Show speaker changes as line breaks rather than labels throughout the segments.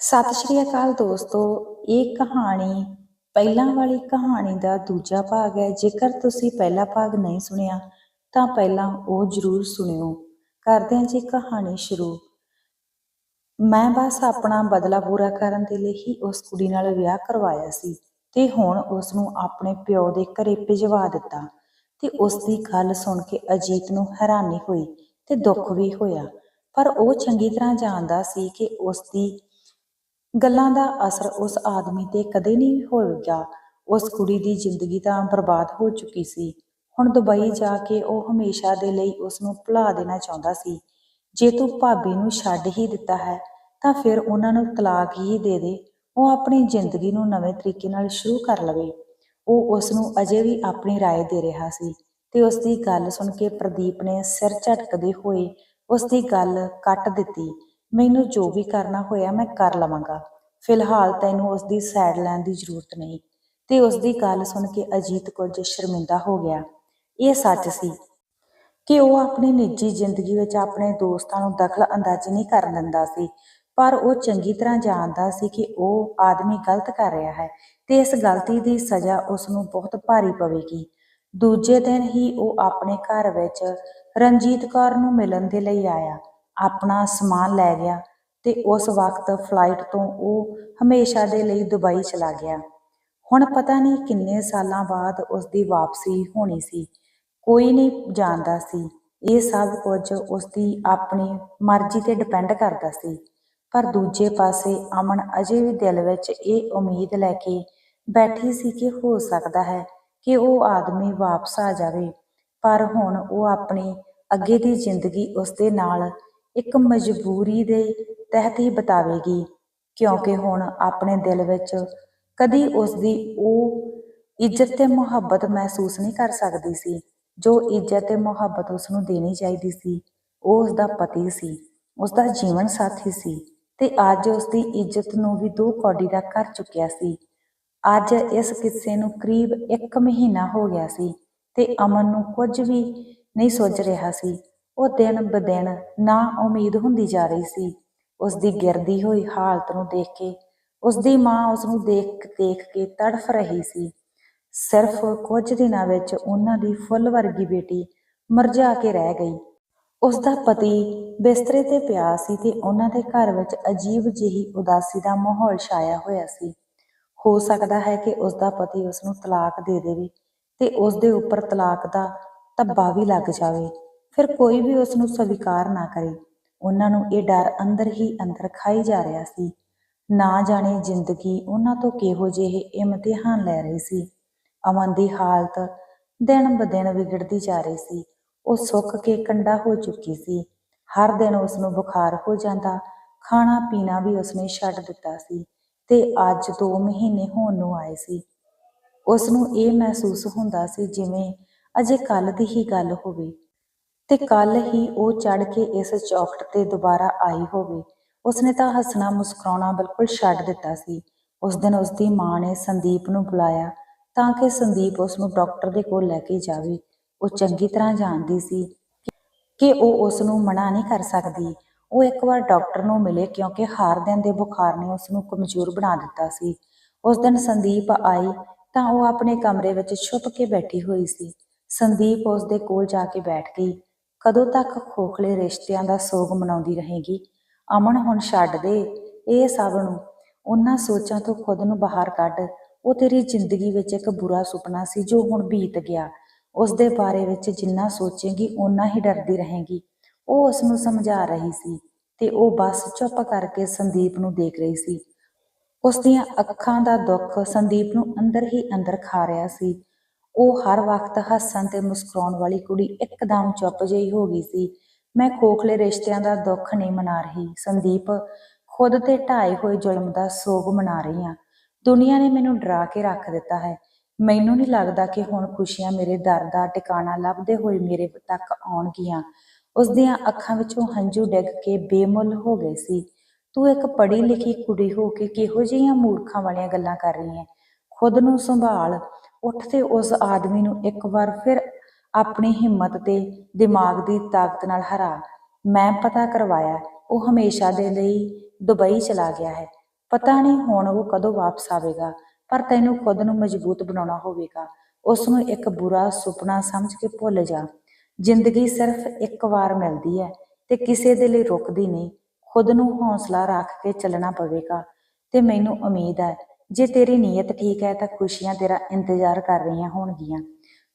ਸਤਿ ਸ਼੍ਰੀ ਅਕਾਲ ਦੋਸਤੋ, ਇਹ ਕਹਾਣੀ, ਪਹਿਲਾਂ ਵਾਲੀ ਕਹਾਣੀ ਦਾ ਦੂਜਾ ਭਾਗ ਹੈ। ਜੇਕਰ ਤੁਸੀਂ ਪਹਿਲਾ ਭਾਗ ਨਹੀਂ ਸੁਣਿਆ, ਤਾਂ ਪਹਿਲਾਂ ਉਹ ਜ਼ਰੂਰ ਸੁਣਿਓ। ਕਰਦੇ ਹਾਂ ਜੀ ਕਹਾਣੀ ਸ਼ੁਰੂ। ਮੈਂ ਬਸ ਆਪਣਾ ਬਦਲਾ ਪੂਰਾ ਕਰਨ ਦੇ ਲਈ ਹੀ ਉਸ ਕੁੜੀ ਨਾਲ ਵਿਆਹ ਕਰਵਾਇਆ ਸੀ ਤੇ ਹੁਣ ਉਸ ਨੂੰ ਆਪਣੇ ਪਿਓ ਦੇ ਘਰੇ ਭਿਜਵਾ ਦਿੱਤਾ ਤੇ ਉਸ ਦੀ ਗੱਲ ਸੁਣ ਕੇ ਅਜੀਤ ਨੂੰ ਹੈਰਾਨੀ ਹੋਈ ਤੇ ਦੁੱਖ ਵੀ ਹੋਇਆ। ਪਰ ਉਹ ਚੰਗੀ ਤਰ੍ਹਾਂ ਜਾਣਦਾ ਸੀ ਕਿ ਉਸ ਦੀ ਗੱਲਾਂ ਦਾ ਅਸਰ ਉਸ ਆਦਮੀ ਤੇ ਕਦੇ ਨਹੀਂ ਹੋਵੇਗਾ ਉਸ ਕੁੜੀ ਦੀ ਜ਼ਿੰਦਗੀ ਤਾਂ ਬਰਬਾਦ ਹੋ ਚੁੱਕੀ ਸੀ ਹੁਣ ਦੁਬਈ ਜਾ ਕੇ ਉਹ ਹਮੇਸ਼ਾ ਦੇ ਲਈ ਉਸ ਨੂੰ ਭੁਲਾ ਦੇਣਾ ਚਾਹੁੰਦਾ ਸੀ ਜੇ ਤੂੰ ਭਾਬੀ ਨੂੰ ਛੱਡ ਹੀ ਦਿੱਤਾ ਹੈ ਤਾਂ ਫਿਰ ਉਹਨਾਂ ਨੂੰ ਤਲਾਕ ਹੀ ਦੇ ਦੇ ਉਹ ਆਪਣੀ ਜ਼ਿੰਦਗੀ ਨੂੰ ਨਵੇਂ ਤਰੀਕੇ ਨਾਲ ਸ਼ੁਰੂ ਕਰ ਲਵੇ ਉਹ ਉਸ ਨੂੰ ਅਜੇ ਵੀ ਆਪਣੀ رائے ਦੇ ਰਿਹਾ ਸੀ ਤੇ ਉਸ ਦੀ ਗੱਲ ਸੁਣ ਕੇ ਪ੍ਰਦੀਪ ਨੇ ਸਿਰ ਝਟਕਦੇ ਹੋਏ ਉਸ ਦੀ ਗੱਲ ਕੱਟ ਦਿੱਤੀ ਮੈਨੂੰ ਜੋ ਵੀ ਕਰਨਾ ਹੋਇਆ ਮੈਂ ਕਰ ਲਵਾਂਗਾ। ਫਿਲਹਾਲ ਤੈਨੂੰ ਉਸ ਦੀ ਸਾਈਡ ਲੈਣ ਦੀ ਜ਼ਰੂਰਤ ਨਹੀਂ। ਤੇ ਉਸ ਦੀ ਗੱਲ ਸੁਣ ਕੇ ਅਜੀਤ ਕੁਝ ਸ਼ਰਮਿੰਦਾ ਹੋ ਗਿਆ, ਇਹ ਸੱਚ ਸੀ ਕਿ ਉਹ ਆਪਣੀ ਨਿੱਜੀ ਜ਼ਿੰਦਗੀ ਵਿੱਚ ਆਪਣੇ ਦੋਸਤਾਂ ਨੂੰ ਦਖਲ ਅੰਦਾਜ਼ੀ ਨਹੀਂ ਕਰਨ ਦਿੰਦਾ ਸੀ, ਪਰ ਉਹ ਚੰਗੀ ਤਰ੍ਹਾਂ ਜਾਣਦਾ ਸੀ ਕਿ ਉਹ ਆਦਮੀ ਗਲਤ ਕਰ ਰਿਹਾ ਹੈ ਤੇ ਇਸ ਗਲਤੀ ਦੀ ਸਜ਼ਾ ਉਸ ਨੂੰ ਬਹੁਤ ਭਾਰੀ ਪਵੇਗੀ। ਦੂਜੇ ਦਿਨ ਹੀ ਉਹ ਆਪਣੇ ਘਰ ਵਿੱਚ ਰਣਜੀਤ ਕੌਰ ਨੂੰ ਮਿਲਣ ਦੇ ਲਈ ਆਇਆ। ਆਪਣਾ ਸਮਾਨ ਲੈ ਗਿਆ ਤੇ ਉਸ ਵਕਤ ਫਲਾਈਟ ਤੋਂ ਉਹ ਹਮੇਸ਼ਾ ਦੇ ਲਈ ਦੁਬਈ ਚਲਾ ਗਿਆ। ਹੁਣ ਪਤਾ ਨਹੀਂ ਕਿੰਨੇ ਸਾਲਾਂ ਬਾਅਦ ਉਸ ਦੀ ਵਾਪਸੀ ਹੋਣੀ ਸੀ। ਕੋਈ ਨਹੀਂ ਜਾਣਦਾ ਸੀ। ਇਹ ਸਭ ਕੁਝ ਉਸ ਦੀ ਆਪਣੀ ਮਰਜ਼ੀ ਤੇ ਡਿਪੈਂਡ ਕਰਦਾ ਸੀ। ਪਰ ਦੂਜੇ ਪਾਸੇ ਅਮਨ ਅਜੇ ਵੀ ਦਿਲ ਵਿੱਚ ਇਹ ਉਮੀਦ ਲੈ ਕੇ ਬੈਠੀ ਸੀ ਕਿ ਹੋ ਸਕਦਾ ਹੈ ਕਿ ਉਹ ਆਦਮੀ ਵਾਪਸ ਆ ਜਾਵੇ। ਪਰ ਹੁਣ ਉਹ ਆਪਣੀ ਅੱਗੇ ਦੀ ਜ਼ਿੰਦਗੀ ਉਸ ਦੇ ਨਾਲ ਇੱਕ ਮਜਬੂਰੀ ਦੇ ਤਹਿਤ ਹੀ ਬਤਾਵੇਗੀ, ਕਿਉਂਕਿ ਹੁਣ ਆਪਣੇ ਦਿਲ ਵਿੱਚ ਕਦੀ ਉਸ ਦੀ ਉਹ ਇੱਜ਼ਤ ਤੇ ਮੁਹੱਬਤ ਮਹਿਸੂਸ ਨਹੀਂ ਕਰ ਸਕਦੀ ਸੀ, ਜੋ ਇੱਜ਼ਤ ਤੇ ਮੁਹੱਬਤ ਉਸ ਨੂੰ ਦੇਣੀ ਚਾਹੀਦੀ ਸੀ। ਉਹ ਉਸ ਦਾ ਪਤੀ ਸੀ ਉਸ ਦਾ ਜੀਵਨ ਸਾਥੀ ਸੀ ਤੇ ਅੱਜ ਉਸ ਦੀ ਇੱਜ਼ਤ ਨੂੰ ਵੀ ਦੋ ਕੌਡੀ ਦਾ ਕਰ ਚੁੱਕਿਆ ਸੀ। ਅੱਜ ਇਸ ਕਿੱਸੇ ਨੂੰ ਕਰੀਬ 1 ਮਹੀਨਾ ਹੋ ਗਿਆ ਸੀ ਤੇ ਅਮਨ ਨੂੰ ਕੁਝ ਵੀ ਨਹੀਂ ਸੋਚ ਰਿਹਾ ਸੀ। ਉਹ ਦਿਨ ਬਦਿਨ ਨਾ ਉਮੀਦ ਹੁੰਦੀ ਜਾ ਰਹੀ ਸੀ। ਉਸ ਦੀ ਗਿਰਦੀ ਹੋਈ ਹਾਲਤ ਨੂੰ ਦੇਖ ਕੇ ਉਸ ਦੀ ਮਾਂ ਉਸ ਨੂੰ ਦੇਖ ਦੇਖ ਕੇ ਤੜਫ ਰਹੀ ਸੀ। ਸਿਰਫ ਕੁਝ ਦਿਨਾਂ ਵਿੱਚ ਉਹਨਾਂ ਦੀ ਫੁੱਲ ਵਰਗੀ ਬੇਟੀ ਮਰਜਾ ਕੇ ਰਹਿ ਗਈ। ਉਸ ਦਾ ਪਤੀ ਬਿਸਤਰੇ ਤੇ ਪਿਆ ਸੀ ਤੇ ਉਹਨਾਂ ਦੇ ਘਰ ਵਿੱਚ ਅਜੀਬ ਜਿਹੀ ਉਦਾਸੀ ਦਾ ਮਾਹੌਲ ਛਾਇਆ ਹੋਇਆ ਸੀ। ਹੋ ਸਕਦਾ ਹੈ ਕਿ ਉਸ ਦਾ ਪਤੀ ਉਸ ਨੂੰ ਤਲਾਕ ਦੇ ਦੇਵੇ ਤੇ ਉਸ ਦੇ ਉੱਪਰ ਤਲਾਕ ਦਾ ਧੱਬਾ ਵੀ ਲੱਗ ਜਾਵੇ। ਫਿਰ ਕੋਈ ਵੀ ਉਸ ਨੂੰ ਸਵੀਕਾਰ ਨਾ ਕਰੇ। ਉਹਨਾਂ ਨੂੰ ਇਹ ਡਰ ਅੰਦਰ ਹੀ ਅੰਦਰ ਖਾਈ ਜਾ ਰਿਹਾ ਸੀ। ਨਾ ਜਾਣੇ ਜ਼ਿੰਦਗੀ ਉਹਨਾਂ ਤੋਂ ਕਿਹੋ ਜਿਹੇ ਇਮਤਿਹਾਨ ਲੈ ਰਹੀ ਸੀ। ਅਮਨ ਦੀ ਹਾਲਤ ਦਿਨ ਬਦਿਨ ਵਿਗੜਦੀ ਜਾ ਰਹੀ ਸੀ। ਉਹ ਸੁੱਕ ਕੇ ਕੰਡਾ ਹੋ ਚੁੱਕੀ ਸੀ। ਹਰ ਦਿਨ ਉਸ ਨੂੰ ਬੁਖਾਰ ਹੋ ਜਾਂਦਾ, ਖਾਣਾ ਪੀਣਾ ਵੀ ਉਸਨੇ ਛੱਡ ਦਿੱਤਾ ਸੀ ਤੇ ਅੱਜ 2 ਮਹੀਨੇ ਹੋਣ ਨੂੰ ਆਏ ਸੀ। ਉਸ ਨੂੰ ਇਹ ਮਹਿਸੂਸ ਹੁੰਦਾ ਸੀ ਜਿਵੇਂ ਅਜੇ ਕੱਲ ਦੀ ਹੀ ਗੱਲ ਹੋਵੇ। ਤੇ ਕੱਲ ਹੀ ਉਹ ਚੜ ਕੇ ਇਸ ਚੌਖਟ ਤੇ ਦੁਬਾਰਾ ਆਈ ਹੋਵੇ। ਉਸਨੇ ਤਾਂ ਹੱਸਣਾ ਮੁਸਕਰਾਉਣਾ ਬਿਲਕੁਲ ਛੱਡ ਦਿੱਤਾ ਸੀ। ਉਸ ਦਿਨ ਉਸਦੀ ਮਾਂ ਨੇ ਸੰਦੀਪ ਨੂੰ ਬੁਲਾਇਆ ਤਾਂ ਕਿ ਸੰਦੀਪ ਉਸ ਨੂੰ ਡਾਕਟਰ ਦੇ ਕੋਲ ਲੈ ਕੇ ਜਾਵੇ। ਉਹ ਚੰਗੀ ਤਰ੍ਹਾਂ ਜਾਣਦੀ ਸੀ ਕਿ ਉਹ ਉਸ ਨੂੰ ਮਨਾ ਨਹੀਂ ਕਰ ਸਕਦੀ। ਉਹ ਇੱਕ ਵਾਰ ਡਾਕਟਰ ਨੂੰ ਮਿਲੇ ਕਿਉਂਕਿ ਹਰ ਦਿਨ ਦੇ ਬੁਖਾਰ ਨੇ ਉਸ ਨੂੰ ਕਮਜ਼ੋਰ ਬਣਾ ਦਿੱਤਾ ਸੀ। ਉਸ ਦਿਨ ਸੰਦੀਪ ਆਈ ਤਾਂ ਉਹ ਆਪਣੇ ਕਮਰੇ ਵਿੱਚ ਛੁਪ ਕੇ ਬੈਠੀ ਹੋਈ ਸੀ। ਸੰਦੀਪ ਉਸ ਦੇ ਕੋਲ ਜਾ ਕੇ ਬੈਠ ਗਈ। ਕਦੋਂ ਤੱਕ ਖੋਖਲੇ ਰਿਸ਼ਤਿਆਂ ਦਾ ਸੋਗ ਮਨਾਉਂਦੀ ਰਹੇਗੀ? ਅਮਨ ਹੁਣ ਛੱਡ ਦੇ। ਇਹ ਸਭ ਨੂੰ ਉਹਨਾਂ ਸੋਚਾਂ ਤੋਂ ਖੁਦ ਨੂੰ ਬਾਹਰ ਕੱਢ। ਉਹ ਤੇਰੀ ਜ਼ਿੰਦਗੀ ਵਿੱਚ ਇੱਕ ਬੁਰਾ ਸੁਪਨਾ ਸੀ ਜੋ ਹੁਣ ਬੀਤ ਗਿਆ। ਉਸ ਦੇ ਬਾਰੇ ਵਿੱਚ ਜਿੰਨਾ ਸੋਚੇਗੀ, ਓਨਾ ਹੀ ਡਰਦੀ ਰਹੇਗੀ। ਉਹ ਉਸ ਨੂੰ ਸਮਝਾ ਰਹੀ ਸੀ ਤੇ ਉਹ ਬਸ ਚੁੱਪ ਕਰਕੇ ਸੰਦੀਪ ਨੂੰ ਦੇਖ ਰਹੀ ਸੀ। ਉਸ ਦੀਆਂ ਅੱਖਾਂ ਦਾ ਦੁੱਖ ਸੰਦੀਪ ਨੂੰ ਅੰਦਰ ਹੀ ਅੰਦਰ ਖਾ ਰਿਹਾ ਸੀ। ਉਹ ਹਰ ਵਕਤ ਹੱਸਣ ਤੇ ਮੁਸਕਰਾਉਣ ਵਾਲੀ ਕੁੜੀ ਇੱਕਦਮ ਚੁੱਪ ਜਿਹੀ ਹੋ ਗਈ ਸੀ। ਮੈਂ ਖੋਖਲੇ ਰਿਸ਼ਤਿਆਂ ਦਾ ਦੁੱਖ ਨਹੀਂ ਮਨਾ ਰਹੀ। ਸੰਦੀਪ ਖੁਦ ਤੇ ਢਾਏ ਹੋਏ ਜ਼ੁਲਮ ਦਾ ਸੋਗ ਮਨਾ ਰਹੀ ਹਾਂ ਦੁਨੀਆ ਨੇ ਮੈਨੂੰ ਡਰਾ ਕੇ ਰੱਖ ਦਿੱਤਾ ਹੈ। ਮੈਨੂੰ ਨਹੀਂ ਲੱਗਦਾ ਕਿ ਹੁਣ ਖੁਸ਼ੀਆਂ ਮੇਰੇ ਦਰ ਦਾ ਟਿਕਾਣਾ ਲੱਭਦੇ ਹੋਏ ਮੇਰੇ ਤੱਕ ਆਉਣਗੀਆਂ। ਉਸ ਦੀਆਂ ਅੱਖਾਂ ਵਿੱਚੋਂ ਹੰਝੂ ਡਿੱਗ ਕੇ ਬੇਮੁੱਲ ਹੋ ਗਏ ਸੀ। ਤੂੰ ਇੱਕ ਪੜ੍ਹੀ ਲਿਖੀ ਕੁੜੀ ਹੋ ਕੇ ਕਿਹੋ ਜਿਹੀਆਂ ਮੂਰਖਾਂ ਵਾਲੀਆਂ ਗੱਲਾਂ ਕਰ ਰਹੀ ਹੈ? ਖੁਦ ਨੂੰ ਸੰਭਾਲ। ਉੱਠ ਤੇ ਉਸ ਆਦਮੀ ਨੂੰ ਇੱਕ ਵਾਰ ਫਿਰ ਆਪਣੀ ਹਿੰਮਤ ਤੇ ਦਿਮਾਗ ਦੀ ਤਾਕਤ ਨਾਲ ਹਰਾ, ਮੈਂ ਪਤਾ ਕਰਵਾਇਆ, ਉਹ ਹਮੇਸ਼ਾ ਦੇ ਲਈ ਦੁਬਈ ਚਲਾ ਗਿਆ ਹੈ। ਪਤਾ ਨਹੀਂ ਹੁਣ ਉਹ ਕਦੋਂ ਵਾਪਸ ਆਵੇਗਾ, ਪਰ ਤੈਨੂੰ ਖੁਦ ਨੂੰ ਮਜ਼ਬੂਤ ਬਣਾਉਣਾ ਹੋਵੇਗਾ। ਉਸ ਨੂੰ ਇੱਕ ਬੁਰਾ ਸੁਪਨਾ ਸਮਝ ਕੇ ਭੁੱਲ ਜਾ। ਜ਼ਿੰਦਗੀ ਸਿਰਫ ਇੱਕ ਵਾਰ ਮਿਲਦੀ ਹੈ ਤੇ ਕਿਸੇ ਦੇ ਲਈ ਰੁਕਦੀ ਨਹੀਂ। ਖੁਦ ਨੂੰ ਹੌਸਲਾ ਰੱਖ ਕੇ ਚੱਲਣਾ ਪਵੇਗਾ ਤੇ ਮੈਨੂੰ ਉਮੀਦ ਹੈ ਜੇ ਤੇਰੀ ਨੀਅਤ ਠੀਕ ਹੈ ਤਾਂ ਖੁਸ਼ੀਆਂ ਤੇਰਾ ਇੰਤਜ਼ਾਰ ਕਰ ਰਹੀਆਂ ਹੋਣਗੀਆਂ।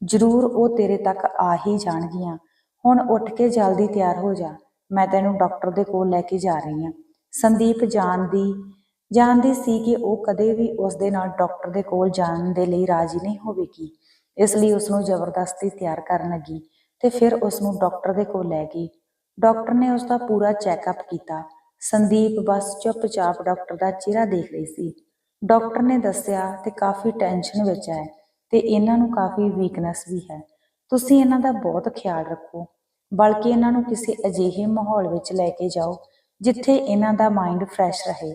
ਜ਼ਰੂਰ ਉਹ ਤੇਰੇ ਤੱਕ ਆ ਹੀ ਜਾਣਗੀਆਂ। ਹੁਣ ਉੱਠ ਕੇ ਜਲਦੀ ਤਿਆਰ ਹੋ ਜਾ। ਮੈਂ ਤੈਨੂੰ ਡਾਕਟਰ ਦੇ ਕੋਲ ਲੈ ਕੇ ਜਾ ਰਹੀ ਹਾਂ। ਸੰਦੀਪ ਜਾਣਦੀ ਜਾਣਦੀ ਸੀ ਕਿ ਉਹ ਕਦੇ ਵੀ ਉਸ ਦੇ ਨਾਲ ਡਾਕਟਰ ਦੇ ਕੋਲ ਜਾਣ ਦੇ ਲਈ ਰਾਜ਼ੀ ਨਹੀਂ ਹੋਵੇਗੀ। ਇਸ ਲਈ ਉਸ ਨੂੰ ਜ਼ਬਰਦਸਤੀ ਤਿਆਰ ਕਰਨ ਲੱਗੀ ਤੇ ਫਿਰ ਉਸ ਨੂੰ ਡਾਕਟਰ ਦੇ ਕੋਲ ਲੈ ਗਈ। ਡਾਕਟਰ ਨੇ ਉਸ ਦਾ ਪੂਰਾ ਚੈੱਕਅਪ ਕੀਤਾ। ਸੰਦੀਪ ਬਸ ਚੁੱਪਚਾਪ ਡਾਕਟਰ ਦਾ ਚਿਹਰਾ ਦੇਖ ਰਹੀ ਸੀ। ਡਾਕਟਰ ਨੇ ਦੱਸਿਆ ਤੇ ਕਾਫੀ ਟੈਨਸ਼ਨ ਵਿੱਚ ਹੈ ਤੇ ਇਹਨਾਂ ਨੂੰ ਕਾਫੀ ਵੀਕਨੈਸ ਵੀ ਹੈ। ਤੁਸੀਂ ਇਹਨਾਂ ਦਾ ਬਹੁਤ ਖਿਆਲ ਰੱਖੋ। ਬਲਕਿ ਇਹਨਾਂ ਨੂੰ ਕਿਸੇ ਅਜਿਹੇ ਮਾਹੌਲ ਵਿੱਚ ਲੈ ਕੇ ਜਾਓ ਜਿੱਥੇ ਇਹਨਾਂ ਦਾ ਮਾਈਂਡ ਫਰੈਸ਼ ਰਹੇ।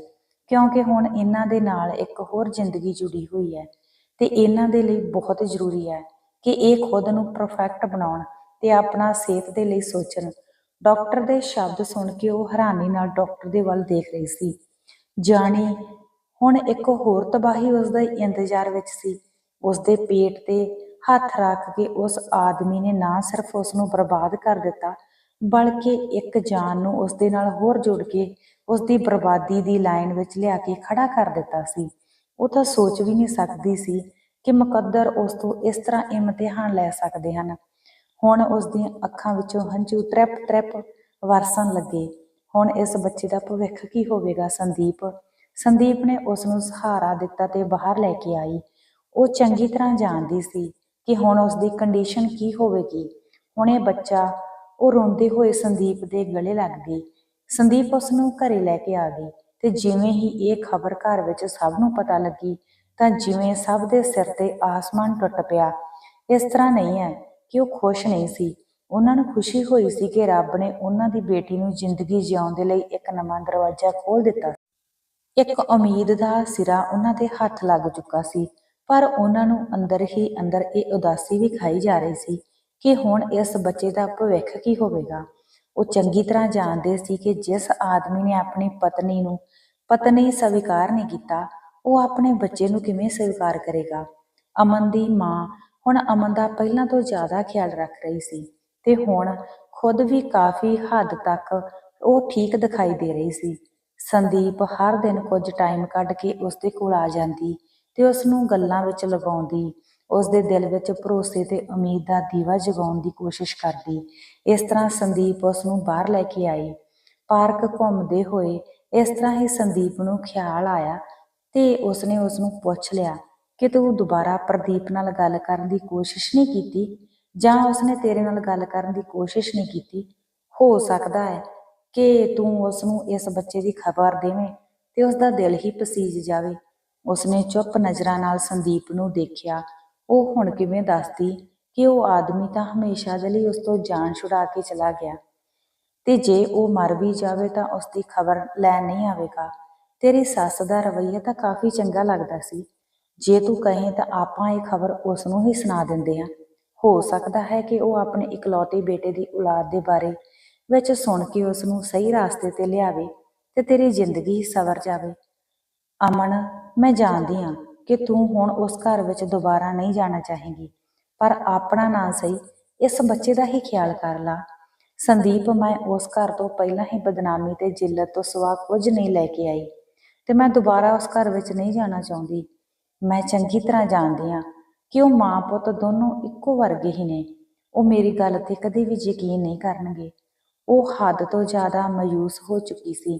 ਕਿਉਂਕਿ ਹੁਣ ਇਹਨਾਂ ਦੇ ਨਾਲ ਇੱਕ ਹੋਰ ਜ਼ਿੰਦਗੀ ਜੁੜੀ ਹੋਈ ਹੈ ਤੇ ਇਹਨਾਂ ਦੇ ਲਈ ਬਹੁਤ ਜ਼ਰੂਰੀ ਹੈ ਕਿ ਇਹ ਖੁਦ ਨੂੰ ਪਰਫੈਕਟ ਬਣਾਉਣ ਤੇ ਆਪਣਾ ਸਿਹਤ ਦੇ ਲਈ ਸੋਚਣ। ਡਾਕਟਰ ਦੇ ਸ਼ਬਦ ਸੁਣ ਕੇ ਉਹ ਹੈਰਾਨੀ ਨਾਲ ਡਾਕਟਰ ਦੇ ਵੱਲ ਦੇਖ ਰਹੀ ਸੀ। ਜਾਣੀ ਹੁਣ ਇੱਕ ਹੋਰ ਤਬਾਹੀ ਉਸ ਦਾ ਇੰਤਜ਼ਾਰ ਵਿੱਚ ਸੀ। ਉਸ ਦੇ ਪੇਟ ਤੇ ਹੱਥ ਰੱਖ ਕੇ ਉਸ ਆਦਮੀ ਨੇ ਨਾ ਸਿਰਫ ਉਸ ਨੂੰ ਬਰਬਾਦ ਕਰ ਦਿੱਤਾ, ਬਲਕਿ ਇੱਕ ਜਾਨ ਨੂੰ ਉਸ ਦੇ ਨਾਲ ਹੋਰ ਜੋੜ ਕੇ ਉਸ ਦੀ ਬਰਬਾਦੀ ਦੀ ਲਾਈਨ ਵਿੱਚ ਲਿਆ ਕੇ ਖੜਾ ਕਰ ਦਿੱਤਾ ਸੀ। ਉਹ ਤਾਂ ਸੋਚ ਵੀ ਨਹੀਂ ਸਕਦੀ ਸੀ ਕਿ ਮੁਕੱਦਰ ਉਸ ਤੋਂ ਇਸ ਤਰ੍ਹਾਂ ਇਮਤਿਹਾਨ ਲੈ ਸਕਦੇ ਹਨ। ਹੁਣ ਉਸ ਦੀਆਂ ਅੱਖਾਂ ਵਿੱਚੋਂ ਹੰਝੂ ਟ੍ਰੈਪ ਟ੍ਰੈਪ ਵਰਸਣ ਲੱਗੇ। ਹੁਣ ਇਸ ਬੱਚੇ ਦਾ ਭਵਿੱਖ ਕੀ ਹੋਵੇਗਾ, ਸੰਦੀਪ? ਸੰਦੀਪ ਨੇ ਉਸ ਨੂੰ ਸਹਾਰਾ ਦਿੱਤਾ ਤੇ ਬਾਹਰ ਲੈ ਕੇ ਆਈ। ਉਹ ਚੰਗੀ ਤਰ੍ਹਾਂ ਜਾਣਦੀ ਸੀ ਕਿ ਹੁਣ ਉਸ ਦੀ ਕੰਡੀਸ਼ਨ ਕੀ ਹੋਵੇਗੀ। ਹੁਣ ਇਹ ਬੱਚਾ, ਉਹ ਰੋਂਦੇ ਹੋਏ ਸੰਦੀਪ ਦੇ ਗਲੇ ਲੱਗ ਗਈ। ਸੰਦੀਪ ਉਸ ਨੂੰ ਘਰੇ ਲੈ ਕੇ ਆ ਗਈ ਤੇ ਜਿਵੇਂ ਹੀ ਇਹ ਖਬਰ ਘਰ ਵਿੱਚ ਸਭ ਨੂੰ ਪਤਾ ਲੱਗੀ, ਤਾਂ ਜਿਵੇਂ ਸਭ ਦੇ ਸਿਰ ਤੇ ਆਸਮਾਨ ਟੁੱਟ ਪਿਆ। ਇਸ ਤਰ੍ਹਾਂ ਨਹੀਂ ਹੈ ਕਿ ਉਹ ਖੁਸ਼ ਨਹੀਂ ਸੀ। ਉਹਨਾਂ ਨੂੰ ਖੁਸ਼ੀ ਹੋਈ ਸੀ ਕਿ ਰੱਬ ਨੇ ਉਹਨਾਂ ਦੀ ਬੇਟੀ ਨੂੰ ਜ਼ਿੰਦਗੀ ਜਿਉਣ ਦੇ ਲਈ ਇੱਕ ਨਵਾਂ ਦਰਵਾਜ਼ਾ ਖੋਲ੍ਹ ਦਿੱਤਾ ਇੱਕ ਉਮੀਦ ਦਾ ਸਿਰਾ ਉਹਨਾਂ ਦੇ ਹੱਥ ਲੱਗ ਚੁੱਕਾ ਸੀ, ਪਰ ਉਹਨਾਂ ਨੂੰ ਅੰਦਰ ਹੀ ਅੰਦਰ ਇਹ ਉਦਾਸੀ ਵੀ ਖਾਈ ਜਾ ਰਹੀ ਸੀ ਕਿ ਹੁਣ ਇਸ ਬੱਚੇ ਦਾ ਭਵਿੱਖ ਕੀ ਹੋਵੇਗਾ। ਉਹ ਚੰਗੀ ਤਰ੍ਹਾਂ ਜਾਣਦੇ ਸੀ ਕਿ ਜਿਸ ਆਦਮੀ ਨੇ ਆਪਣੀ ਪਤਨੀ ਨੂੰ ਪਤਨੀ ਸਵੀਕਾਰ ਨਹੀਂ ਕੀਤਾ, ਉਹ ਆਪਣੇ ਬੱਚੇ ਨੂੰ ਕਿਵੇਂ ਸਵੀਕਾਰ ਕਰੇਗਾ? ਅਮਨ ਦੀ ਮਾਂ ਹੁਣ ਅਮਨ ਦਾ ਪਹਿਲਾਂ ਤੋਂ ਜ਼ਿਆਦਾ ਖਿਆਲ ਰੱਖ ਰਹੀ ਸੀ ਤੇ ਹੁਣ ਖੁਦ ਵੀ ਕਾਫੀ ਹੱਦ ਤੱਕ ਉਹ ਠੀਕ ਦਿਖਾਈ ਦੇ ਰਹੀ ਸੀ। ਸੰਦੀਪ ਹਰ ਦਿਨ ਕੁਝ ਟਾਈਮ ਕੱਢ ਕੇ ਉਸ ਦੇ ਕੋਲ ਆ ਜਾਂਦੀ ਤੇ ਉਸ ਨੂੰ ਗੱਲਾਂ ਵਿੱਚ ਲਗਾਉਂਦੀ। ਉਸ ਦੇ ਦਿਲ ਵਿੱਚ ਭਰੋਸੇ ਤੇ ਉਮੀਦ ਦਾ ਦੀਵਾ ਜਗਾਉਣ ਦੀ ਕੋਸ਼ਿਸ਼ ਕਰਦੀ। ਇਸ ਤਰ੍ਹਾਂ ਸੰਦੀਪ ਉਸ ਨੂੰ ਬਾਹਰ ਲੈ ਕੇ ਆਈ। ਪਾਰਕ ਘੁੰਮਦੇ ਹੋਏ ਇਸ ਤਰ੍ਹਾਂ ਹੀ ਸੰਦੀਪ ਨੂੰ ਖਿਆਲ ਆਇਆ ਤੇ ਉਸਨੇ ਉਸ ਨੂੰ ਪੁੱਛ ਲਿਆ ਕਿ ਤੂੰ ਦੁਬਾਰਾ ਪ੍ਰਦੀਪ ਨਾਲ ਗੱਲ ਕਰਨ ਦੀ ਕੋਸ਼ਿਸ਼ ਨਹੀਂ ਕੀਤੀ ਜਾਂ ਉਸਨੇ ਤੇਰੇ ਨਾਲ ਗੱਲ ਕਰਨ ਦੀ ਕੋਸ਼ਿਸ਼ ਨਹੀਂ ਕੀਤੀ? ਹੋ ਸਕਦਾ ਹੈ ਕਿ ਤੂੰ ਉਸ ਨੂੰ ਇਸ ਬੱਚੇ ਦੀ ਖਬਰ ਦੇਵੇਂ ਤੇ ਉਸ ਦਾ ਦਿਲ ਹੀ ਪਸੀਜ ਜਾਵੇ। ਉਸਨੇ ਚੁੱਪ ਨਜ਼ਰਾਂ ਨਾਲ ਸੰਦੀਪ ਨੂੰ ਦੇਖਿਆ। ਉਹ ਹੁਣ ਕਿਵੇਂ ਦੱਸਦੀ ਕਿ ਉਹ ਆਦਮੀ ਤਾਂ ਹਮੇਸ਼ਾ ਦੇ ਲਈ ਉਸ ਤੋਂ ਜਾਨ ਛੁਡਾ ਕੇ ਚਲਾ ਗਿਆ। ਤੇ ਜੇ ਉਹ ਮਰ ਵੀ ਜਾਵੇ ਤਾਂ ਉਸ ਦੀ ਖਬਰ ਲੈਣ ਨਹੀਂ ਆਵੇਗਾ। ਤੇਰੀ ਸੱਸ ਦਾ ਰਵੱਈਆ ਤਾਂ ਕਾਫੀ ਚੰਗਾ ਲੱਗਦਾ ਸੀ। ਜੇ ਤੂੰ ਕਹੇ ਤਾਂ ਆਪਾਂ ਇਹ ਖਬਰ ਉਸ ਨੂੰ ਹੀ ਸੁਣਾ ਦਿੰਦੇ ਹਾਂ। ਹੋ ਸਕਦਾ ਹੈ ਕਿ ਉਹ ਆਪਣੇ ਇਕਲੌਤੇ ਬੇਟੇ ਦੀ ਔਲਾਦ ਦੇ ਬਾਰੇ ਵਿੱਚ ਸੁਣ ਕੇ ਉਸ ਨੂੰ ਸਹੀ ਰਾਸਤੇ ਤੇ ਲਿਆਵੇ ਤੇ ਤੇਰੀ ਜ਼ਿੰਦਗੀ ਸਵਰ ਜਾਵੇ। ਅਮਨ, ਮੈਂ ਜਾਣਦੀ ਹਾਂ ਕਿ ਤੂੰ ਹੁਣ ਉਸ ਘਰ ਵਿੱਚ ਦੁਬਾਰਾ ਨਹੀਂ ਜਾਣਾ ਚਾਹੇਂਗੀ, ਪਰ ਆਪਣਾ ਨਾਂ ਸਹੀ ਇਸ ਬੱਚੇ ਦਾ ਹੀ ਖਿਆਲ ਕਰ ਲਾ। ਸੰਦੀਪ, ਮੈਂ ਉਸ ਘਰ ਤੋਂ ਪਹਿਲਾਂ ਹੀ ਬਦਨਾਮੀ ਤੇ ਜਿੱਲਤ ਤੋਂ ਸਿਵਾ ਕੁਝ ਨਹੀਂ ਲੈ ਕੇ ਆਈ ਤੇ ਮੈਂ ਦੁਬਾਰਾ ਉਸ ਘਰ ਵਿੱਚ ਨਹੀਂ ਜਾਣਾ ਚਾਹੁੰਦੀ। ਮੈਂ ਚੰਗੀ ਤਰ੍ਹਾਂ ਜਾਣਦੀ ਹਾਂ ਕਿ ਉਹ ਮਾਂ ਪੁੱਤ ਦੋਨੋਂ ਇੱਕੋ ਵਰਗੇ ਹੀ ਨੇ। ਉਹ ਮੇਰੀ ਗੱਲ ਤੇ ਕਦੇ ਵੀ ਯਕੀਨ ਨਹੀਂ ਕਰਨਗੇ। ਉਹ ਹੱਦ ਤੋਂ ਜ਼ਿਆਦਾ ਮਾਯੂਸ ਹੋ ਚੁੱਕੀ ਸੀ।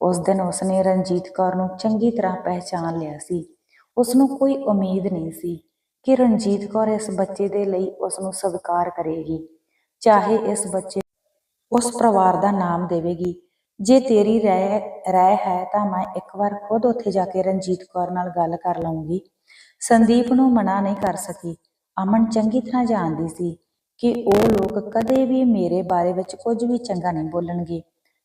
ਉਸ ਦਿਨ ਉਸਨੇ ਰਣਜੀਤ ਕੌਰ ਨੂੰ ਚੰਗੀ ਤਰ੍ਹਾਂ ਪਹਿਚਾਨ ਲਿਆ ਸੀ। ਉਸ ਨੂੰ ਕੋਈ ਉਮੀਦ ਨਹੀਂ ਸੀ ਕਿ ਰਣਜੀਤ ਕੌਰ ਇਸ ਬੱਚੇ ਦੇ ਲਈ ਉਸ ਨੂੰ ਸਵੀਕਾਰ ਕਰੇਗੀ। ਚਾਹੇ ਇਸ ਬੱਚੇ ਉਸ ਪਰਿਵਾਰ ਦਾ ਨਾਮ ਦੇਵੇਗੀ। ਜੇ ਤੇਰੀ ਰਹਿ ਰਹਿ ਹੈ ਤਾਂ ਮੈਂ ਇੱਕ ਵਾਰ ਖੁਦ ਉੱਥੇ ਜਾ ਕੇ ਰਣਜੀਤ ਕੌਰ ਨਾਲ ਗੱਲ ਕਰ ਲਵਾਂਗੀ ਸੰਦੀਪ ਨੂੰ ਮਨਾ ਨਹੀਂ ਕਰ ਸਕੀ। ਅਮਨ ਚੰਗੀ ਤਰ੍ਹਾਂ ਜਾਣਦੀ ਸੀ। ਕਿ ਉਹ ਲੋਕ ਕਦੇ ਵੀ ਮੇਰੇ ਬਾਰੇ ਵਿੱਚ ਕੁਝ ਵੀ ਚੰਗਾ ਨਹੀਂ ਬੋਲਣਗੇ।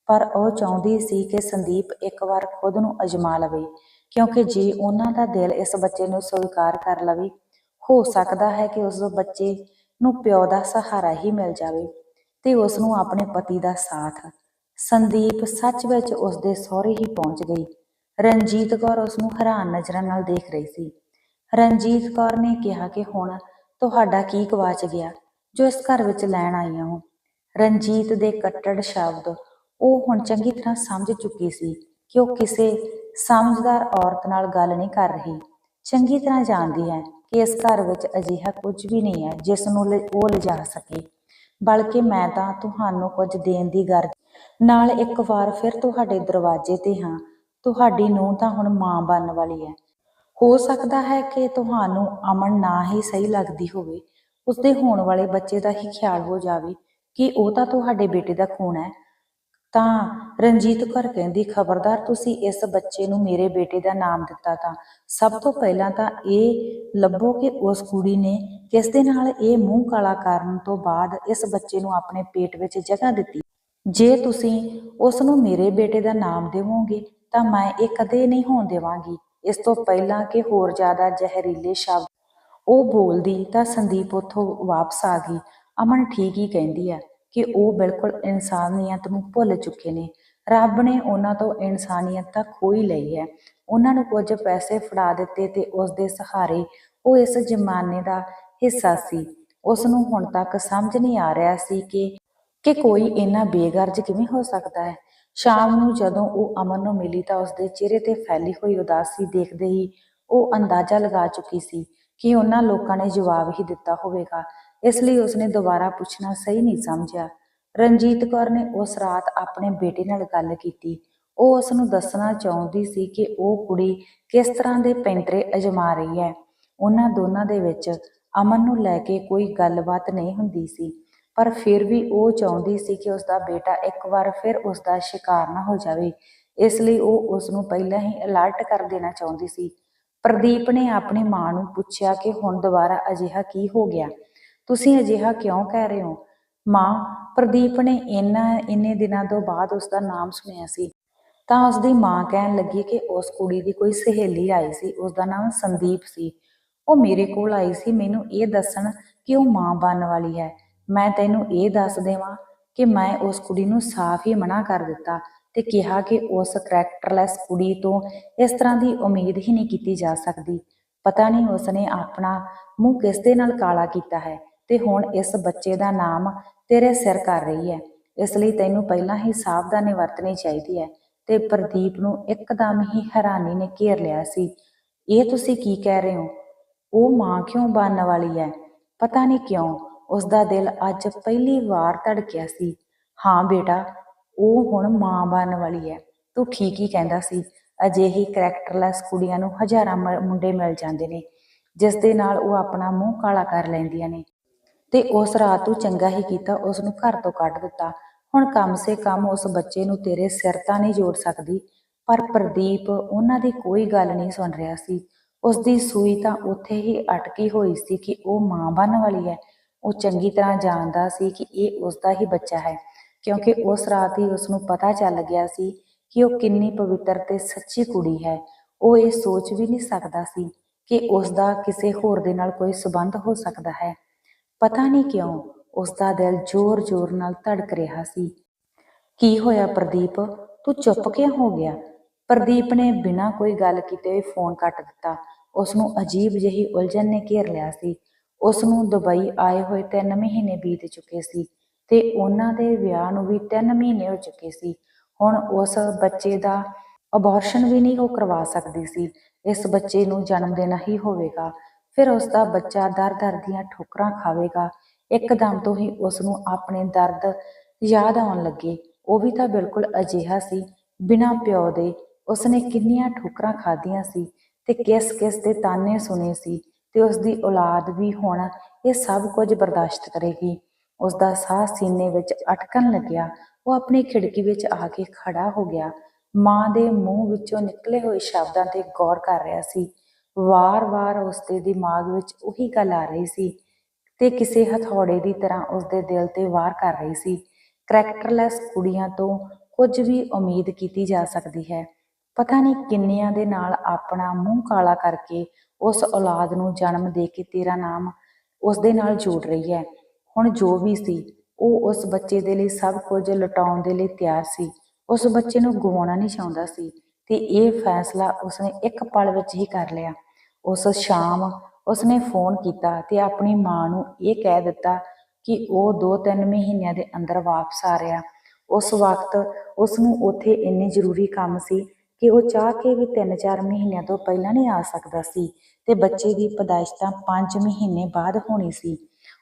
ਪਰ ਉਹ ਚਾਹੁੰਦੀ ਸੀ ਕਿ ਸੰਦੀਪ ਇੱਕ ਵਾਰ ਖੁਦ ਨੂੰ ਅਜਮਾ ਲਵੇ, ਕਿਉਂਕਿ ਜੇ ਉਹਨਾਂ ਦਾ ਦਿਲ ਇਸ ਬੱਚੇ ਨੂੰ ਸਵੀਕਾਰ ਕਰ ਲਵੇ, ਹੋ ਸਕਦਾ ਹੈ ਕਿ ਉਸ ਬੱਚੇ ਨੂੰ ਪਿਓ ਦਾ ਸਹਾਰਾ ਹੀ ਮਿਲ ਜਾਵੇ ਤੇ ਉਸ ਨੂੰ ਆਪਣੇ ਪਤੀ ਦਾ ਸਾਥ। ਸੰਦੀਪ ਸੱਚ ਵਿੱਚ ਉਸ ਦੇ ਸਹੁਰੇ ਹੀ ਪਹੁੰਚ ਗਈ। ਰਣਜੀਤ ਕੌਰ ਉਸ ਨੂੰ ਹੈਰਾਨ ਨਜ਼ਰਾਂ ਨਾਲ ਦੇਖ ਰਹੀ ਸੀ। ਰਣਜੀਤ ਕੌਰ ਨੇ ਕਿਹਾ ਕਿ ਹੁਣ ਤੁਹਾਡਾ ਕੀ ਗਵਾਚ ਗਿਆ? ਜੋ ਇਸ ਘਰ ਵਿੱਚ ਲੈਣ ਆਈਆਂ ਹੋ ਰਣਜੀਤ ਦੇ ਕੱਟੜ ਸ਼ਬਦ ਉਹ ਹੁਣ ਚੰਗੀ ਤਰ੍ਹਾਂ ਸਮਝ ਚੁੱਕੀ ਸੀ ਕਿ ਉਹ ਕਿਸੇ ਸਮਝਦਾਰ ਔਰਤ ਨਾਲ ਗੱਲ ਨਹੀਂ ਕਰ ਰਹੀ। ਚੰਗੀ ਤਰ੍ਹਾਂ ਜਾਣਦੀ ਹੈ ਕਿ ਇਸ ਘਰ ਵਿੱਚ ਅਜਿਹਾ ਕੁਝ ਵੀ ਨਹੀਂ ਹੈ ਜਿਸ ਨੂੰ ਉਹ ਲਿਜਾ ਸਕੇ। ਬਲਕਿ ਮੈਂ ਤਾਂ ਤੁਹਾਨੂੰ ਕੁਝ ਦੇਣ ਦੀ ਗਰਜ ਨਾਲ ਇੱਕ ਵਾਰ ਫਿਰ ਤੁਹਾਡੇ ਦਰਵਾਜ਼ੇ ਤੇ ਹਾਂ। ਤੁਹਾਡੀ ਨੂੰ ਤਾਂ ਹੁਣ ਮਾਂ ਬਣਨ ਵਾਲੀ ਹੈ। ਹੋ ਸਕਦਾ ਹੈ ਕਿ ਤੁਹਾਨੂੰ ਅਮਨ ਨਾ ਹੀ ਸਹੀ ਲੱਗਦੀ ਹੋਵੇ। ਉਸਦੇ ਹੋਣ ਵਾਲੇ ਬੱਚੇ ਦਾ ਹੀ ਖਿਆਲ ਹੋ ਜਾਵੇ ਕਿ ਉਹ ਤਾਂ ਤੁਹਾਡੇ ਬੇਟੇ ਦਾ ਖੂਨ ਹੈ। ਤਾਂ ਰਣਜੀਤ ਘਰ ਕਹਿੰਦੀ, ਖਬਰਦਾਰ, ਤੁਸੀਂ ਇਸ ਬੱਚੇ ਨੂੰ ਮੇਰੇ ਬੇਟੇ ਦਾ ਨਾਮ ਦਿੱਤਾ ਤਾਂ ਸਭ ਤੋਂ ਪਹਿਲਾਂ ਤਾਂ ਇਹ ਲੱਭੋ ਕਿ ਉਸ ਕੁੜੀ ਨੇ ਕਿਸ ਦੇ ਨਾਲ ਇਹ ਮੂੰਹ ਕਾਲਾ ਕਰਨ ਤੋਂ ਬਾਅਦ ਇਸ ਬੱਚੇ ਨੂੰ ਆਪਣੇ ਪੇਟ ਵਿੱਚ ਜਗ੍ਹਾ ਦਿੱਤੀ। ਜੇ ਤੁਸੀਂ ਉਸ ਨੂੰ ਮੇਰੇ ਬੇਟੇ ਦਾ ਨਾਮ ਦੇਵੋਗੇ, ਤਾਂ ਮੈਂ ਇਹ ਕਦੇ ਨਹੀਂ ਹੋਣ ਦੇਵਾਂਗੀ। ਇਸ ਤੋਂ ਪਹਿਲਾਂ ਕਿ ਹੋਰ ਜ਼ਿਆਦਾ ਜ਼ਹਿਰੀਲੇ ਸ਼ਬਦ ਉਹ ਬੋਲਦੀ ਤਾਂ ਸੰਦੀਪ ਉੱਥੋਂ ਵਾਪਸ ਆ ਗਈ। ਅਮਨ ਠੀਕ ਹੀ ਕਹਿੰਦੀ ਹੈ ਕਿ ਉਹ ਬਿਲਕੁਲ ਇਨਸਾਨੀਅਤ ਨੂੰ ਭੁੱਲ ਚੁੱਕੇ ਨੇ। ਰੱਬ ਨੇ ਉਹਨਾਂ ਤੋਂ ਇਨਸਾਨੀਅਤ ਤਾਂ ਖੋਈ ਲਈ ਹੈ। ਉਹਨਾਂ ਨੂੰ ਕੁਝ ਪੈਸੇ ਫੜਾ ਦਿੱਤੇ ਤੇ ਉਸ ਦੇ ਸਹਾਰੇ ਉਹ ਇਸ ਜ਼ਮਾਨੇ ਦਾ ਹਿੱਸਾ ਸੀ। ਉਸ ਨੂੰ ਹੁਣ ਤੱਕ ਸਮਝ ਨਹੀਂ ਆ ਰਿਹਾ ਸੀ ਕਿ ਕਿ ਕੋਈ ਇੰਨਾ ਬੇਗਰਜ ਕਿਵੇਂ ਹੋ ਸਕਦਾ ਹੈ। ਸ਼ਾਮ ਨੂੰ ਜਦੋਂ ਉਹ ਅਮਨ ਨੂੰ ਮਿਲੀ ਤਾਂ ਉਸਦੇ ਚਿਹਰੇ ਤੇ ਫੈਲੀ ਹੋਈ ਉਦਾਸੀ ਦੇਖਦੇ ਹੀ ਉਹ ਅੰਦਾਜ਼ਾ ਲਗਾ ਚੁੱਕੀ ਸੀ ਕਿ ਉਹਨਾਂ ਲੋਕਾਂ ਨੇ ਜਵਾਬ ਹੀ ਦਿੱਤਾ ਹੋਵੇਗਾ। ਇਸ ਲਈ ਉਸਨੇ ਦੁਬਾਰਾ ਪੁੱਛਣਾ ਸਹੀ ਨਹੀਂ ਸਮਝਿਆ। ਰਣਜੀਤ ਕੌਰ ਨੇ ਉਸ ਰਾਤ ਆਪਣੇ ਬੇਟੇ ਨਾਲ ਗੱਲ ਕੀਤੀ। ਉਹ ਉਸ ਨੂੰ ਦੱਸਣਾ ਚਾਹੁੰਦੀ ਸੀ ਕਿ ਉਹ ਕੁੜੀ ਕਿਸ ਤਰ੍ਹਾਂ ਦੇ ਪੈਂਤਰੇ ਅਜਮਾ ਰਹੀ ਹੈ। ਉਹਨਾਂ ਦੋਨਾਂ ਦੇ ਵਿੱਚ ਅਮਨ ਨੂੰ ਲੈ ਕੇ ਕੋਈ ਗੱਲਬਾਤ ਨਹੀਂ ਹੁੰਦੀ ਸੀ, ਪਰ ਫਿਰ ਵੀ ਉਹ ਚਾਹੁੰਦੀ ਸੀ ਕਿ ਉਸ ਦਾ ਬੇਟਾ ਇੱਕ ਵਾਰ ਫਿਰ ਉਸ ਦਾ ਸ਼ਿਕਾਰ ਨਾ ਹੋ ਜਾਵੇ। ਇਸ ਲਈ ਉਹ ਉਸ ਨੂੰ ਪਹਿਲਾਂ ਹੀ ਅਲਰਟ ਕਰ ਦੇਣਾ ਚਾਹੁੰਦੀ ਸੀ। ਪ੍ਰਦੀਪ ਨੇ ਆਪਣੀ ਮਾਂ ਨੂੰ ਪੁੱਛਿਆ ਕਿ ਹੁਣ ਦੁਬਾਰਾ ਅਜਿਹਾ ਕੀ ਹੋ ਗਿਆ? ਤੁਸੀਂ ਅਜਿਹਾ ਕਿਉਂ ਕਹਿ ਰਹੇ ਹੋ? ਮਾਂ, ਪ੍ਰਦੀਪ ਨੇ ਇੰਨਾ, ਇੰਨੇ ਦਿਨਾਂ ਤੋਂ ਬਾਅਦ ਉਸ ਦਾ ਨਾਮ ਸੁਣਿਆ ਸੀ। ਤਾਂ ਉਸ ਦੀ ਮਾਂ ਕਹਿਣ ਲੱਗੀ ਕਿ ਉਸ ਕੁੜੀ ਦੀ ਕੋਈ ਸਹੇਲੀ ਆਈ ਸੀ ਉਸ ਦਾ ਨਾਮ ਸੰਦੀਪ ਸੀ। ਉਹ ਮੇਰੇ ਕੋਲ ਆਈ ਸੀ, ਮੈਨੂੰ ਇਹ ਦੱਸਣ ਕਿ ਉਹ ਮਾਂ ਬਣਨ ਵਾਲੀ ਹੈ। ਮੈਂ ਤੈਨੂੰ ਇਹ ਦੱਸ ਦੇਵਾਂ ਕਿ ਮੈਂ ਉਸ ਕੁੜੀ ਨੂੰ ਸਾਫ਼ ਹੀ ਮਨਾ ਕਰ ਦਿੱਤਾ। ਤੇ ਕਿਹਾ ਕਿ ਉਸ ਕਰੈਕਟਰਲੈਸ ਕੁੜੀ ਤੋਂ ਇਸ ਤਰ੍ਹਾਂ ਦੀ ਉਮੀਦ ਹੀ ਨਹੀਂ ਕੀਤੀ ਜਾ ਸਕਦੀ। ਪਤਾ ਨਹੀਂ ਉਸਨੇ ਆਪਣਾ ਮੂੰਹ ਕਿਸ ਦੇ ਨਾਲ ਕਾਲਾ ਕੀਤਾ ਹੈ ਤੇ ਹੁਣ ਇਸ ਬੱਚੇ ਦਾ ਨਾਮ ਤੇਰੇ ਸਿਰ ਕਰ ਰਹੀ ਹੈ। ਇਸ ਲਈ ਤੈਨੂੰ ਪਹਿਲਾਂ ਹੀ ਸਾਵਧਾਨੀ ਵਰਤਣੀ ਚਾਹੀਦੀ ਹੈ ਤੇ ਪ੍ਰਦੀਪ ਨੂੰ ਇੱਕਦਮ ਹੀ ਹੈਰਾਨੀ ਨੇ ਘੇਰ ਲਿਆ ਸੀ। ਇਹ ਤੁਸੀਂ ਕੀ ਕਹਿ ਰਹੇ ਹੋ? ਉਹ ਮਾਂ ਕਿਉਂ ਬਣਨ ਵਾਲੀ ਹੈ? ਪਤਾ ਨਹੀਂ ਕਿਉਂ ਉਸ ਦਾ ਦਿਲ ਅੱਜ ਪਹਿਲੀ ਵਾਰ ਧੜਕਿਆ ਸੀ। ਹਾਂ ਬੇਟਾ ਉਹ ਹੁਣ ਮਾਂ ਬਣਨ ਵਾਲੀ ਹੈ। ਤੂੰ ਠੀਕ ਹੀ ਕਹਿੰਦਾ ਸੀ। ਅਜਿਹੀ ਕਰੈਕਟਰਲੈਸ ਕੁੜੀਆਂ ਨੂੰ ਹਜ਼ਾਰਾਂ ਮ- ਮੁੰਡੇ ਮਿਲ ਜਾਂਦੇ ਨੇ, ਜਿਸ ਦੇ ਨਾਲ ਉਹ ਆਪਣਾ ਮੂੰਹ ਕਾਲਾ ਕਰ ਲੈਂਦੀਆਂ ਨੇ। ਤੇ ਉਸ ਰਾਤ ਤੂੰ ਚੰਗਾ ਹੀ ਕੀਤਾ ਉਸ ਨੂੰ ਘਰ ਤੋਂ ਕੱਢ ਦਿੱਤਾ। ਹੁਣ ਕਮ ਸੇ ਕਮ ਉਸ ਬੱਚੇ ਨੂੰ ਤੇਰੇ ਸਿਰ ਤਾਂ ਨਹੀਂ ਜੋੜ ਸਕਦੀ, ਪਰ ਪ੍ਰਦੀਪ ਉਹਨਾਂ ਦੀ ਕੋਈ ਗੱਲ ਨਹੀਂ ਸੁਣ ਰਿਹਾ ਸੀ। ਉਸ ਦੀ ਸੂਈ ਤਾਂ ਉੱਥੇ ਹੀ ਅਟਕੀ ਹੋਈ ਸੀ ਕਿ ਉਹ ਮਾਂ ਬਣਨ ਵਾਲੀ ਹੈ। ਉਹ ਚੰਗੀ ਤਰ੍ਹਾਂ ਜਾਣਦਾ ਸੀ ਕਿ ਇਹ ਉਸ ਦਾ ਹੀ ਬੱਚਾ ਹੈ। ਕਿਉਂਕਿ ਉਸ ਰਾਤ ਹੀ ਉਸ ਨੂੰ ਪਤਾ ਚੱਲ ਗਿਆ ਸੀ ਕਿ ਉਹ ਕਿੰਨੀ ਪਵਿੱਤਰ ਤੇ ਸੱਚੀ ਕੁੜੀ ਹੈ। ਉਹ ਇਹ ਸੋਚ ਵੀ ਨਹੀਂ ਸਕਦਾ ਸੀ ਕਿ ਉਸ ਦਾ ਕਿਸੇ ਹੋਰ ਦੇ ਨਾਲ ਕੋਈ ਸਬੰਧ ਹੋ ਸਕਦਾ ਹੈ। ਪਤਾ ਨਹੀਂ ਕਿਉਂ ਉਸ ਦਾ ਦਿਲ ਜ਼ੋਰ-ਜ਼ੋਰ ਨਾਲ ਧੜਕ ਰਿਹਾ ਸੀ। ਕੀ ਹੋਇਆ ਪ੍ਰਦੀਪ? ਤੂੰ ਚੁੱਪ ਕਿਉਂ ਹੋ ਗਿਆ? ਪ੍ਰਦੀਪ ਨੇ ਬਿਨਾਂ ਕੋਈ ਗੱਲ ਕੀਤੇ ਹੋਏ ਫੋਨ ਕੱਟ ਦਿੱਤਾ। ਉਸ ਨੂੰ ਅਜੀਬ ਜਿਹੀ ਉਲਝਣ ਨੇ ਘੇਰ ਲਿਆ ਸੀ। ਉਸ ਨੂੰ ਦੁਬਈ ਆਏ ਹੋਏ 3 ਮਹੀਨੇ ਬੀਤ ਚੁੱਕੇ ਸੀ। ਤੇ ਉਹਨਾਂ ਦੇ ਵਿਆਹ ਨੂੰ ਵੀ 3 ਮਹੀਨੇ ਹੋ ਚੁੱਕੇ ਸੀ। ਹੁਣ ਉਸ ਬੱਚੇ ਦਾ ਅਬੋਰਸ਼ਨ ਵੀ ਨਹੀਂ ਉਹ ਕਰਵਾ ਸਕਦੀ ਸੀ। ਇਸ ਬੱਚੇ ਨੂੰ ਜਨਮ ਦੇਣਾ ਹੀ ਹੋਵੇਗਾ। ਫਿਰ ਉਸ ਦਾ ਬੱਚਾ ਦਰ-ਦਰ ਦੀਆਂ ਠੋਕਰਾਂ ਖਾਵੇਗਾ। ਇੱਕਦਮ ਤੋਂ ਹੀ ਉਸ ਨੂੰ ਆਪਣੇ ਦਰਦ ਯਾਦ ਆਉਣ ਲੱਗੇ। ਉਹ ਵੀ ਤਾਂ ਬਿਲਕੁਲ ਅਜਿਹਾ ਸੀ। ਬਿਨਾਂ ਪਿਓ ਦੇ ਉਸਨੇ ਕਿੰਨੀਆਂ ਠੋਕਰਾਂ ਖਾਧੀਆਂ ਸੀ ਤੇ ਕਿਸ-ਕਿਸ ਦੇ ਤਾਨੇ ਸੁਣੇ ਸੀ ਤੇ ਉਸ ਦੀ ਔਲਾਦ ਵੀ ਹੁਣ ਇਹ ਸਭ ਕੁਝ ਬਰਦਾਸ਼ਤ ਕਰੇਗੀ। ਉਸ ਦਾ ਸਾਹ ਸੀਨੇ ਵਿੱਚ ਅਟਕਣ ਲੱਗਿਆ। ਉਹ ਆਪਣੀ ਖਿੜਕੀ ਵਿੱਚ ਆ ਕੇ ਖੜਾ ਹੋ ਗਿਆ। ਮਾਂ ਦੇ ਮੂੰਹ ਵਿੱਚੋਂ ਨਿਕਲੇ ਹੋਏ ਸ਼ਬਦਾਂ ਤੇ ਗੌਰ ਕਰ ਰਿਹਾ ਸੀ। ਵਾਰ-ਵਾਰ ਉਸ ਦੇ ਦਿਮਾਗ ਵਿੱਚ ਉਹੀ ਗੱਲ ਆ ਰਹੀ ਸੀ ਤੇ ਕਿਸੇ ਹਥੌੜੇ ਦੀ ਤਰ੍ਹਾਂ ਉਸ ਦੇ ਦਿਲ ਤੇ ਵਾਰ ਕਰ ਰਹੀ ਸੀ। ਕਰੈਕਟਰਲੈਸ ਕੁੜੀਆਂ ਤੋਂ ਕੁਝ ਵੀ ਉਮੀਦ ਕੀਤੀ ਜਾ ਸਕਦੀ ਹੈ। ਪਤਾ ਨਹੀਂ ਕਿੰਨਿਆਂ ਦੇ ਨਾਲ ਆਪਣਾ ਮੂੰਹ ਕਾਲਾ ਕਰਕੇ ਉਸ ਔਲਾਦ ਨੂੰ ਜਨਮ ਦੇ ਕੇ ਤੇਰਾ ਨਾਮ ਉਸ ਦੇ ਨਾਲ ਜੋੜ ਰਹੀ ਹੈ। ਹੁਣ ਜੋ ਵੀ ਸੀ, ਉਹ ਉਸ ਬੱਚੇ ਦੇ ਲਈ ਸਭ ਕੁਝ ਲੁਟਾਉਣ ਦੇ ਲਈ ਤਿਆਰ ਸੀ। ਉਸ ਬੱਚੇ ਨੂੰ ਗਵਾਉਣਾ ਨਹੀਂ ਚਾਹੁੰਦਾ ਸੀ ਤੇ ਇਹ ਫੈਸਲਾ ਉਸਨੇ ਇੱਕ ਪਲ ਵਿੱਚ ਹੀ ਕਰ ਲਿਆ। ਉਸ ਸ਼ਾਮ ਉਸਨੇ ਫੋਨ ਕੀਤਾ ਤੇ ਆਪਣੀ ਮਾਂ ਨੂੰ ਇਹ ਕਹਿ ਦਿੱਤਾ ਕਿ ਉਹ 2-3 ਮਹੀਨਿਆਂ ਦੇ ਅੰਦਰ ਵਾਪਸ ਆ ਰਿਹਾ। ਉਸ ਵਕਤ ਉਸ ਨੂੰ ਉੱਥੇ ਇੰਨੇ ਜ਼ਰੂਰੀ ਕੰਮ ਸੀ ਕਿ ਉਹ ਚਾਹ ਕੇ ਵੀ 3-4 ਮਹੀਨਿਆਂ ਤੋਂ ਪਹਿਲਾਂ ਨਹੀਂ ਆ ਸਕਦਾ ਸੀ ਤੇ ਬੱਚੇ ਦੀ ਪਦਾਇਸ਼ ਤਾਂ 5 ਮਹੀਨੇ ਬਾਅਦ ਹੋਣੀ ਸੀ।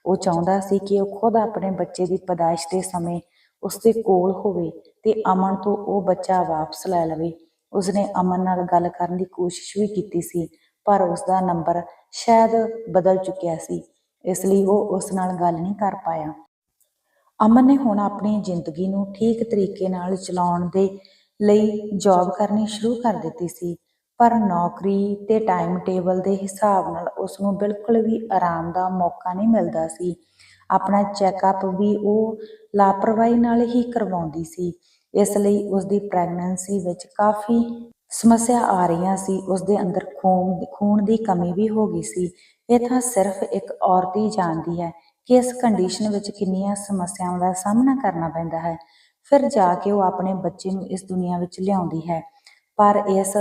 ਉਹ ਚਾਹੁੰਦਾ ਸੀ ਕਿ ਉਹ ਖੁਦ ਆਪਣੇ ਬੱਚੇ ਦੀ ਪਦਾਇਸ਼ ਦੇ ਸਮੇਂ ਉਸ ਦੇ ਕੋਲ ਹੋਵੇ ਤੇ ਅਮਨ ਤੋਂ ਉਹ ਬੱਚਾ ਵਾਪਸ ਲੈ ਲਵੇ। ਉਸਨੇ ਅਮਨ ਨਾਲ ਗੱਲ ਕਰਨ ਦੀ ਕੋਸ਼ਿਸ਼ ਵੀ ਕੀਤੀ ਸੀ, ਪਰ ਉਸ ਦਾ ਨੰਬਰ ਸ਼ਾਇਦ ਬਦਲ ਚੁੱਕਿਆ ਸੀ, ਇਸ ਲਈ ਉਹ ਉਸ ਨਾਲ ਗੱਲ ਨਹੀਂ ਕਰ ਪਾਇਆ। ਅਮਨ ਨੇ ਹੁਣ ਆਪਣੀ ਜ਼ਿੰਦਗੀ ਨੂੰ ਠੀਕ ਤਰੀਕੇ ਨਾਲ ਚਲਾਉਣ ਦੇ ਲਈ ਜੌਬ ਕਰਨੀ ਸ਼ੁਰੂ ਕਰ ਦਿੱਤੀ ਸੀ। ਪਰ ਨੌਕਰੀ ਤੇ ਟਾਈਮ ਟੇਬਲ ਦੇ ਹਿਸਾਬ ਨਾਲ ਉਸ ਨੂੰ ਬਿਲਕੁਲ ਵੀ ਆਰਾਮ ਦਾ ਮੌਕਾ ਨਹੀਂ ਮਿਲਦਾ ਸੀ। ਆਪਣਾ ਚੈੱਕਅਪ ਵੀ ਉਹ ਲਾਪਰਵਾਹੀ ਨਾਲ ਹੀ ਕਰਵਾਉਂਦੀ ਸੀ। ਇਸ ਲਈ ਉਸ ਦੀ ਪ੍ਰੈਗਨੈਂਸੀ ਵਿੱਚ ਕਾਫੀ ਸਮੱਸਿਆ ਆ ਰਹੀਆਂ ਸੀ। ਉਸ ਦੇ ਅੰਦਰ ਖੂਨ ਖੂਨ ਦੀ ਕਮੀ ਵੀ ਹੋ ਗਈ ਸੀ। ਇਹ ਤਾਂ ਸਿਰਫ ਇੱਕ ਔਰਤ ਹੀ ਜਾਣਦੀ ਹੈ ਕਿ ਇਸ ਕੰਡੀਸ਼ਨ ਵਿੱਚ ਕਿੰਨੀਆਂ ਸਮੱਸਿਆਵਾਂ ਦਾ ਸਾਹਮਣਾ ਕਰਨਾ ਪੈਂਦਾ ਹੈ। ਫਿਰ ਜਾ ਕੇ ਉਹ ਆਪਣੇ ਬੱਚੇ ਨੂੰ ਇਸ ਦੁਨੀਆ ਵਿੱਚ ਲਿਆਉਂਦੀ ਹੈ। ਪਰ ਇਸ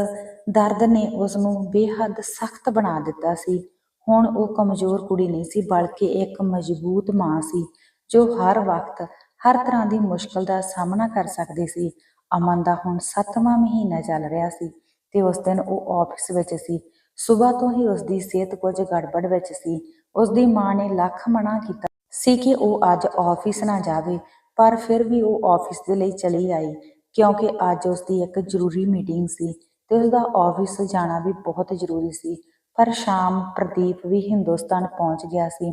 ਦਰਦ ਨੇ ਉਸ ਨੂੰ ਬੇਹੱਦ ਸਖਤ ਬਣਾ ਦਿੱਤਾ ਸੀ। ਹੁਣ ਉਹ ਕਮਜ਼ੋਰ ਕੁੜੀ ਨਹੀਂ ਸੀ, ਬਲਕਿ ਇੱਕ ਮਜ਼ਬੂਤ ਮਾਂ ਸੀ, ਜੋ ਹਰ ਵਕਤ ਹਰ ਤਰ੍ਹਾਂ ਦੀ ਮੁਸ਼ਕਲ ਦਾ ਸਾਹਮਣਾ ਕਰ ਸਕਦੀ ਸੀ। ਅਮਨ ਦਾ ਹੁਣ 7ਵਾਂ ਮਹੀਨਾ ਚੱਲ ਰਿਹਾ ਸੀ ਤੇ ਉਸ ਦਿਨ ਉਹ ਆਫਿਸ ਵਿੱਚ ਸੀ। ਸਵੇਰ ਤੋਂ ਹੀ ਉਸ ਦੀ ਸਿਹਤ ਕੁਝ ਗੜਬੜ ਵਿੱਚ ਸੀ। ਉਸ ਦੀ ਮਾਂ ਨੇ ਲੱਖ ਮਨਾ ਕੀਤਾ ਸੀ ਕਿ ਉਹ ਅੱਜ ਆਫਿਸ ਨਾ ਜਾਵੇ, ਪਰ ਫਿਰ ਵੀ ਉਹ ਆਫਿਸ ਦੇ ਲਈ ਚਲੀ ਆਈ। ਕਿਉਂਕਿ ਅੱਜ ਉਸ ਦੀ ਇੱਕ ਜ਼ਰੂਰੀ ਮੀਟਿੰਗ ਸੀ ਤੇ ਉਸ ਦਾ ਆਫਿਸ ਜਾਣਾ ਵੀ ਬਹੁਤ ਜ਼ਰੂਰੀ ਸੀ, ਪਰ ਸ਼ਾਮ ਪ੍ਰਦੀਪ ਵੀ ਹਿੰਦੁਸਤਾਨ ਪਹੁੰਚ ਗਿਆ ਸੀ।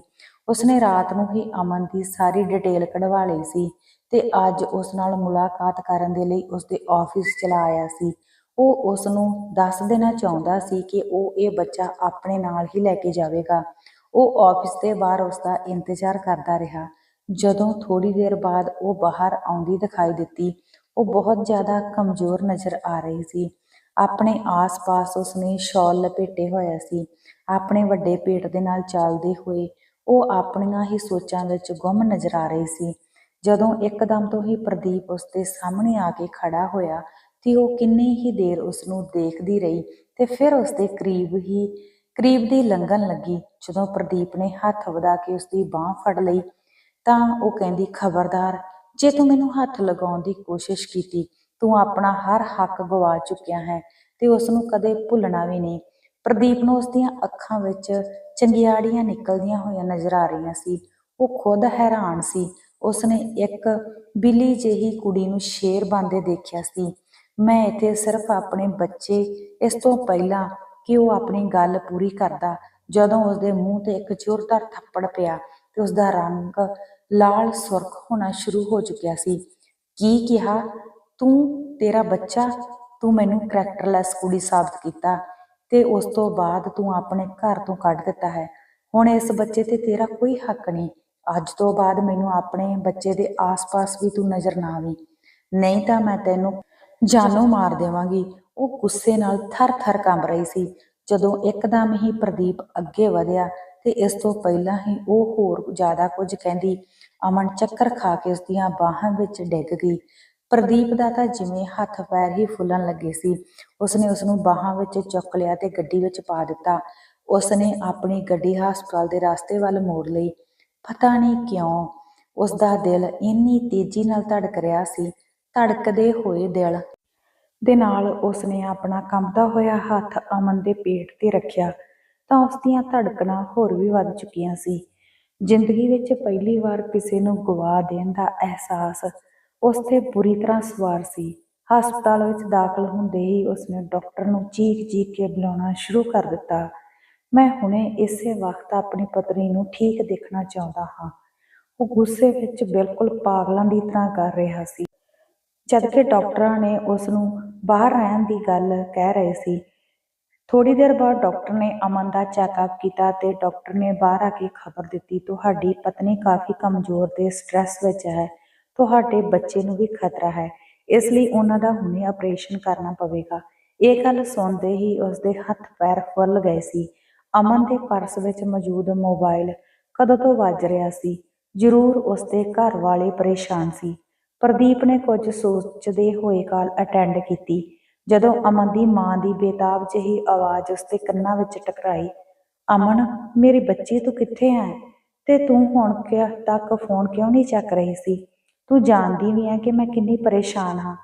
ਉਸਨੇ ਰਾਤ ਨੂੰ ਹੀ ਅਮਨ ਦੀ ਸਾਰੀ ਡਿਟੇਲ ਕਢਵਾ ਲਈ ਸੀ ਤੇ ਅੱਜ ਉਸ ਨਾਲ ਮੁਲਾਕਾਤ ਕਰਨ ਦੇ ਲਈ ਉਸ ਦੇ ਆਫਿਸ ਚਲਾ ਆਇਆ ਸੀ। ਉਹ ਉਸ ਨੂੰ ਦੱਸ ਦੇਣਾ ਚਾਹੁੰਦਾ ਸੀ ਕਿ ਉਹ ਇਹ ਬੱਚਾ ਆਪਣੇ ਨਾਲ ਹੀ ਲੈ ਕੇ ਜਾਵੇਗਾ। ਉਹ ਆਫਿਸ ਦੇ ਬਾਹਰ ਉਸ ਦਾ ਇੰਤਜ਼ਾਰ ਕਰਦਾ ਰਿਹਾ। ਜਦੋਂ ਥੋੜੀ ਦੇਰ ਬਾਅਦ ਉਹ ਬਾਹਰ ਆਉਂਦੀ ਦਿਖਾਈ ਦਿੱਤੀ ਉਹ ਬਹੁਤ ਜ਼ਿਆਦਾ ਕਮਜ਼ੋਰ ਨਜ਼ਰ ਆ ਰਹੀ ਸੀ। ਆਪਣੇ ਆਸ-ਪਾਸ ਉਸਨੇ ਸ਼ਾਲ ਲਪੇਟੇ ਹੋਇਆ ਸੀ। ਆਪਣੇ ਵੱਡੇ ਪੇਟ ਦੇ ਨਾਲ ਚੱਲਦੇ ਹੋਏ ਉਹ ਆਪਣੀਆਂ ਹੀ ਸੋਚਾਂ ਵਿੱਚ ਗੁੰਮ ਨਜ਼ਰ ਆ ਰਹੀ ਸੀ। ਜਦੋਂ ਇੱਕਦਮ ਤੋਂ ਹੀ ਪ੍ਰਦੀਪ ਉਸਦੇ ਸਾਹਮਣੇ ਆ ਕੇ ਖੜਾ ਹੋਇਆ ਤੇ ਉਹ ਕਿੰਨੀ ਹੀ ਦੇਰ ਉਸ ਨੂੰ ਦੇਖਦੀ ਰਹੀ ਤੇ ਫਿਰ ਉਸਦੇ ਕਰੀਬ ਹੀ, ਕਰੀਬ ਦੀ ਲੰਘਣ ਲੱਗੀ। ਜਦੋਂ ਪ੍ਰਦੀਪ ਨੇ ਹੱਥ ਵਧਾ ਕੇ ਉਸਦੀ ਬਾਹ ਫੜ ਲਈ ਤਾਂ ਉਹ ਕਹਿੰਦੀ, ਖਬਰਦਾਰ ਜੇ ਤੂੰ ਮੈਨੂੰ ਹੱਥ ਲਗਾਉਣ ਦੀ ਕੋਸ਼ਿਸ਼ ਕੀਤੀ, ਤੂੰ ਆਪਣਾ ਹਰ ਹੱਕ ਗਵਾ ਚੁੱਕਿਆ ਹੈ ਤੇ ਉਸ ਨੂੰ ਕਦੇ ਭੁੱਲਣਾ ਵੀ ਨਹੀਂ। ਪ੍ਰਦੀਪ ਨੂੰ ਉਸ ਦੀਆਂ ਅੱਖਾਂ ਵਿੱਚ ਚੰਗਿਆੜੀਆਂ ਨਿਕਲਦੀਆਂ ਹੋਈਆਂ ਨਜ਼ਰ ਆ ਰਹੀਆਂ ਸੀ। ਉਹ ਖੁਦ ਹੈਰਾਨ ਸੀ। ਉਸਨੇ ਇੱਕ ਬਿੱਲੀ ਜਿਹੀ ਕੁੜੀ ਨੂੰ ਸ਼ੇਰ ਬੰਦੇ ਦੇਖਿਆ ਸੀ। ਮੈਂ ਇੱਥੇ ਸਿਰਫ ਆਪਣੇ ਬੱਚੇ, ਇਸ ਤੋਂ ਪਹਿਲਾਂ ਕਿ ਉਹ ਆਪਣੀ ਗੱਲ ਪੂਰੀ ਕਰਦਾ। ਜਦੋਂ ਉਸਦੇ ਮੂੰਹ ਤੇ ਇੱਕ ਜ਼ੋਰਦਾਰ ਥੱਪੜ ਪਿਆ ਤੇ ਉਸਦਾ ਰੰਗ ਲਾਲ ਸੁਰਖ ਹੋਣਾ ਸ਼ੁਰੂ ਹੋ ਚੁੱਕਿਆ ਸੀ। ਕੀ ਕਿਹਾ? ਤੂੰ, ਤੇਰਾ ਬੱਚਾ, ਤੂੰ ਮੈਨੂੰ ਕਰੈਕਟਰਲੈਸ ਕੁੜੀ ਸਾਬਤ ਕੀਤਾ ਤੇ ਉਸ ਤੋਂ ਬਾਅਦ ਤੂੰ ਆਪਣੇ ਘਰ ਤੋਂ ਕੱਢ ਦਿੱਤਾ ਹੈ। ਹੁਣ ਇਸ ਬੱਚੇ ਤੇ ਤੇਰਾ ਕੋਈ ਹੱਕ ਨਹੀਂ। ਅੱਜ ਤੋਂ ਬਾਅਦ ਮੈਨੂੰ ਆਪਣੇ ਬੱਚੇ ਦੇ ਆਸ-ਪਾਸ ਵੀ ਤੂੰ ਨਜ਼ਰ ਨਾ ਆਵੀਂ। ਨਹੀਂ ਤਾਂ ਮੈਂ ਤੈਨੂੰ ਜਾਨੋਂ ਮਾਰ ਦੇਵਾਂਗੀ। ਉਹ ਗੁੱਸੇ ਨਾਲ ਥਰ-ਥਰ ਕੰਬ ਰਹੀ ਸੀ। ਜਦੋਂ ਇੱਕਦਮ ਹੀ ਪ੍ਰਦੀਪ ਅੱਗੇ ਵਧਿਆ ਤੇ ਇਸ ਤੋਂ ਪਹਿਲਾਂ ਹੀ ਉਹ ਹੋਰ ਜ਼ਿਆਦਾ ਕੁਝ ਕਹਿੰਦੀ, ਅਮਨ ਚੱਕਰ ਖਾ ਕੇ ਉਸ ਦੀਆਂ ਬਾਹਾਂ ਵਿੱਚ ਡਿੱਗ ਗਈ। ਪ੍ਰਦੀਪ ਦਾ ਤਾਂ ਜਿਵੇਂ ਹੱਥ ਪੈਰ ਹੀ ਫੁੱਲਣ ਲੱਗੇ ਸੀ। ਉਸਨੇ ਉਸ ਨੂੰ ਬਾਹਾਂ ਵਿੱਚ ਚੁੱਕ ਲਿਆ ਤੇ ਗੱਡੀ ਵਿੱਚ ਪਾ ਦਿੱਤਾ। ਉਸਨੇ ਆਪਣੀ ਗੱਡੀ ਹਸਪਤਾਲ ਦੇ ਰਸਤੇ ਵੱਲ ਮੋੜ ਲਈ। ਪਤਾ ਨਹੀਂ ਕਿਉਂ ਉਸ ਦਾ ਦਿਲ ਇੰਨੀ ਤੇਜ਼ੀ ਨਾਲ ਧੜਕ ਰਿਹਾ ਸੀ। ਧੜਕਦੇ ਹੋਏ ਦਿਲ ਦੇ ਨਾਲ ਉਸਨੇ ਆਪਣਾ ਕੰਬਦਾ ਹੋਇਆ ਹੱਥ ਅਮਨ ਦੇ ਪੇਟ ਤੇ ਰੱਖਿਆ। ਤਾਂ ਉਸ ਦੀਆਂ ਧੜਕਣਾਂ ਹੋਰ ਵੀ ਵੱਧ ਚੁੱਕੀਆਂ ਸੀ। ਜ਼ਿੰਦਗੀ ਵਿੱਚ ਪਹਿਲੀ ਵਾਰ ਕਿਸੇ ਨੂੰ ਗਵਾ ਦੇਣ ਦਾ ਅਹਿਸਾਸ ਉਸ ਤੇ ਬੁਰੀ ਤਰ੍ਹਾਂ ਸਵਾਰ ਸੀ। ਹਸਪਤਾਲ ਵਿੱਚ ਦਾਖਲ ਹੁੰਦੇ ਹੀ ਉਸਨੇ ਡਾਕਟਰ ਨੂੰ ਚੀਖ-ਚੀਖ ਕੇ ਬੁਲਾਉਣਾ ਸ਼ੁਰੂ ਕਰ ਦਿੱਤਾ। ਮੈਂ ਹੁਣੇ ਇਸੇ ਵਕਤ ਆਪਣੀ ਪਤਨੀ ਨੂੰ ਠੀਕ ਦੇਖਣਾ ਚਾਹੁੰਦਾ ਹਾਂ। ਉਹ ਗੁੱਸੇ ਵਿੱਚ ਬਿਲਕੁਲ ਪਾਗਲਾਂ ਦੀ ਤਰ੍ਹਾਂ ਕਰ ਰਿਹਾ ਸੀ। ਜਦਕਿ ਡਾਕਟਰਾਂ ਨੇ ਉਸ ਨੂੰ ਬਾਹਰ ਰਹਿਣ ਦੀ ਗੱਲ ਕਹਿ ਰਹੇ ਸੀ ਥੋੜੀ ਦੇਰ ਬਾਅਦ ਡਾਕਟਰ ਨੇ ਅਮਨ ਦਾ ਚੈੱਕਅਪ ਕੀਤਾ ਤੇ ਡਾਕਟਰ ਨੇ ਬਾਹਰ ਆ ਕੇ ਖਬਰ ਦਿੱਤੀ, ਤੁਹਾਡੀ ਪਤਨੀ ਕਾਫੀ ਕਮਜ਼ੋਰ ਤੇ ਸਟ੍ਰੈਸ ਵਿੱਚ ਹੈ, ਤੁਹਾਡੇ ਬੱਚੇ ਨੂੰ ਵੀ ਖਤਰਾ ਹੈ, ਇਸ ਲਈ ਉਹਨਾਂ ਦਾ ਹੁਣੇ ਆਪਰੇਸ਼ਨ ਕਰਨਾ ਪਵੇਗਾ। ਇਹ ਗੱਲ ਸੁਣਦੇ ਹੀ ਉਸਦੇ ਹੱਥ ਪੈਰ ਫੁੱਲ ਗਏ ਸੀ। ਅਮਨ ਦੇ ਪਰਸ ਵਿੱਚ ਮੌਜੂਦ ਮੋਬਾਈਲ ਕਦੋਂ ਤੋਂ ਵੱਜ ਰਿਹਾ ਸੀ, ਜ਼ਰੂਰ ਉਸਦੇ ਘਰ ਵਾਲੇ ਪਰੇਸ਼ਾਨ ਸੀ। ਪ੍ਰਦੀਪ ਨੇ ਕੁਝ ਸੋਚਦੇ ਹੋਏ ਕਾਲ ਅਟੈਂਡ ਕੀਤੀ। ਜਦੋਂ ਅਮਨ ਦੀ ਮਾਂ ਦੀ ਬੇਤਾਬ ਜਿਹੀ ਆਵਾਜ਼ ਉਸਦੇ ਕੰਨਾਂ ਵਿੱਚ ਟਕਰਾਈ, ਅਮਨ, ਮੇਰੀ ਬੱਚੀ ਤੂੰ ਕਿੱਥੇ ਹੈ ਤੇ ਤੂੰ ਹੁਣ ਕਿ ਤੱਕ ਫੋਨ ਕਿਉਂ ਨਹੀਂ ਚੱਕ ਰਹੀ ਸੀ? ਤੂੰ ਜਾਣਦੀ ਵੀ ਹੈ ਕਿ ਮੈਂ ਕਿੰਨੀ ਪਰੇਸ਼ਾਨ ਹਾਂ।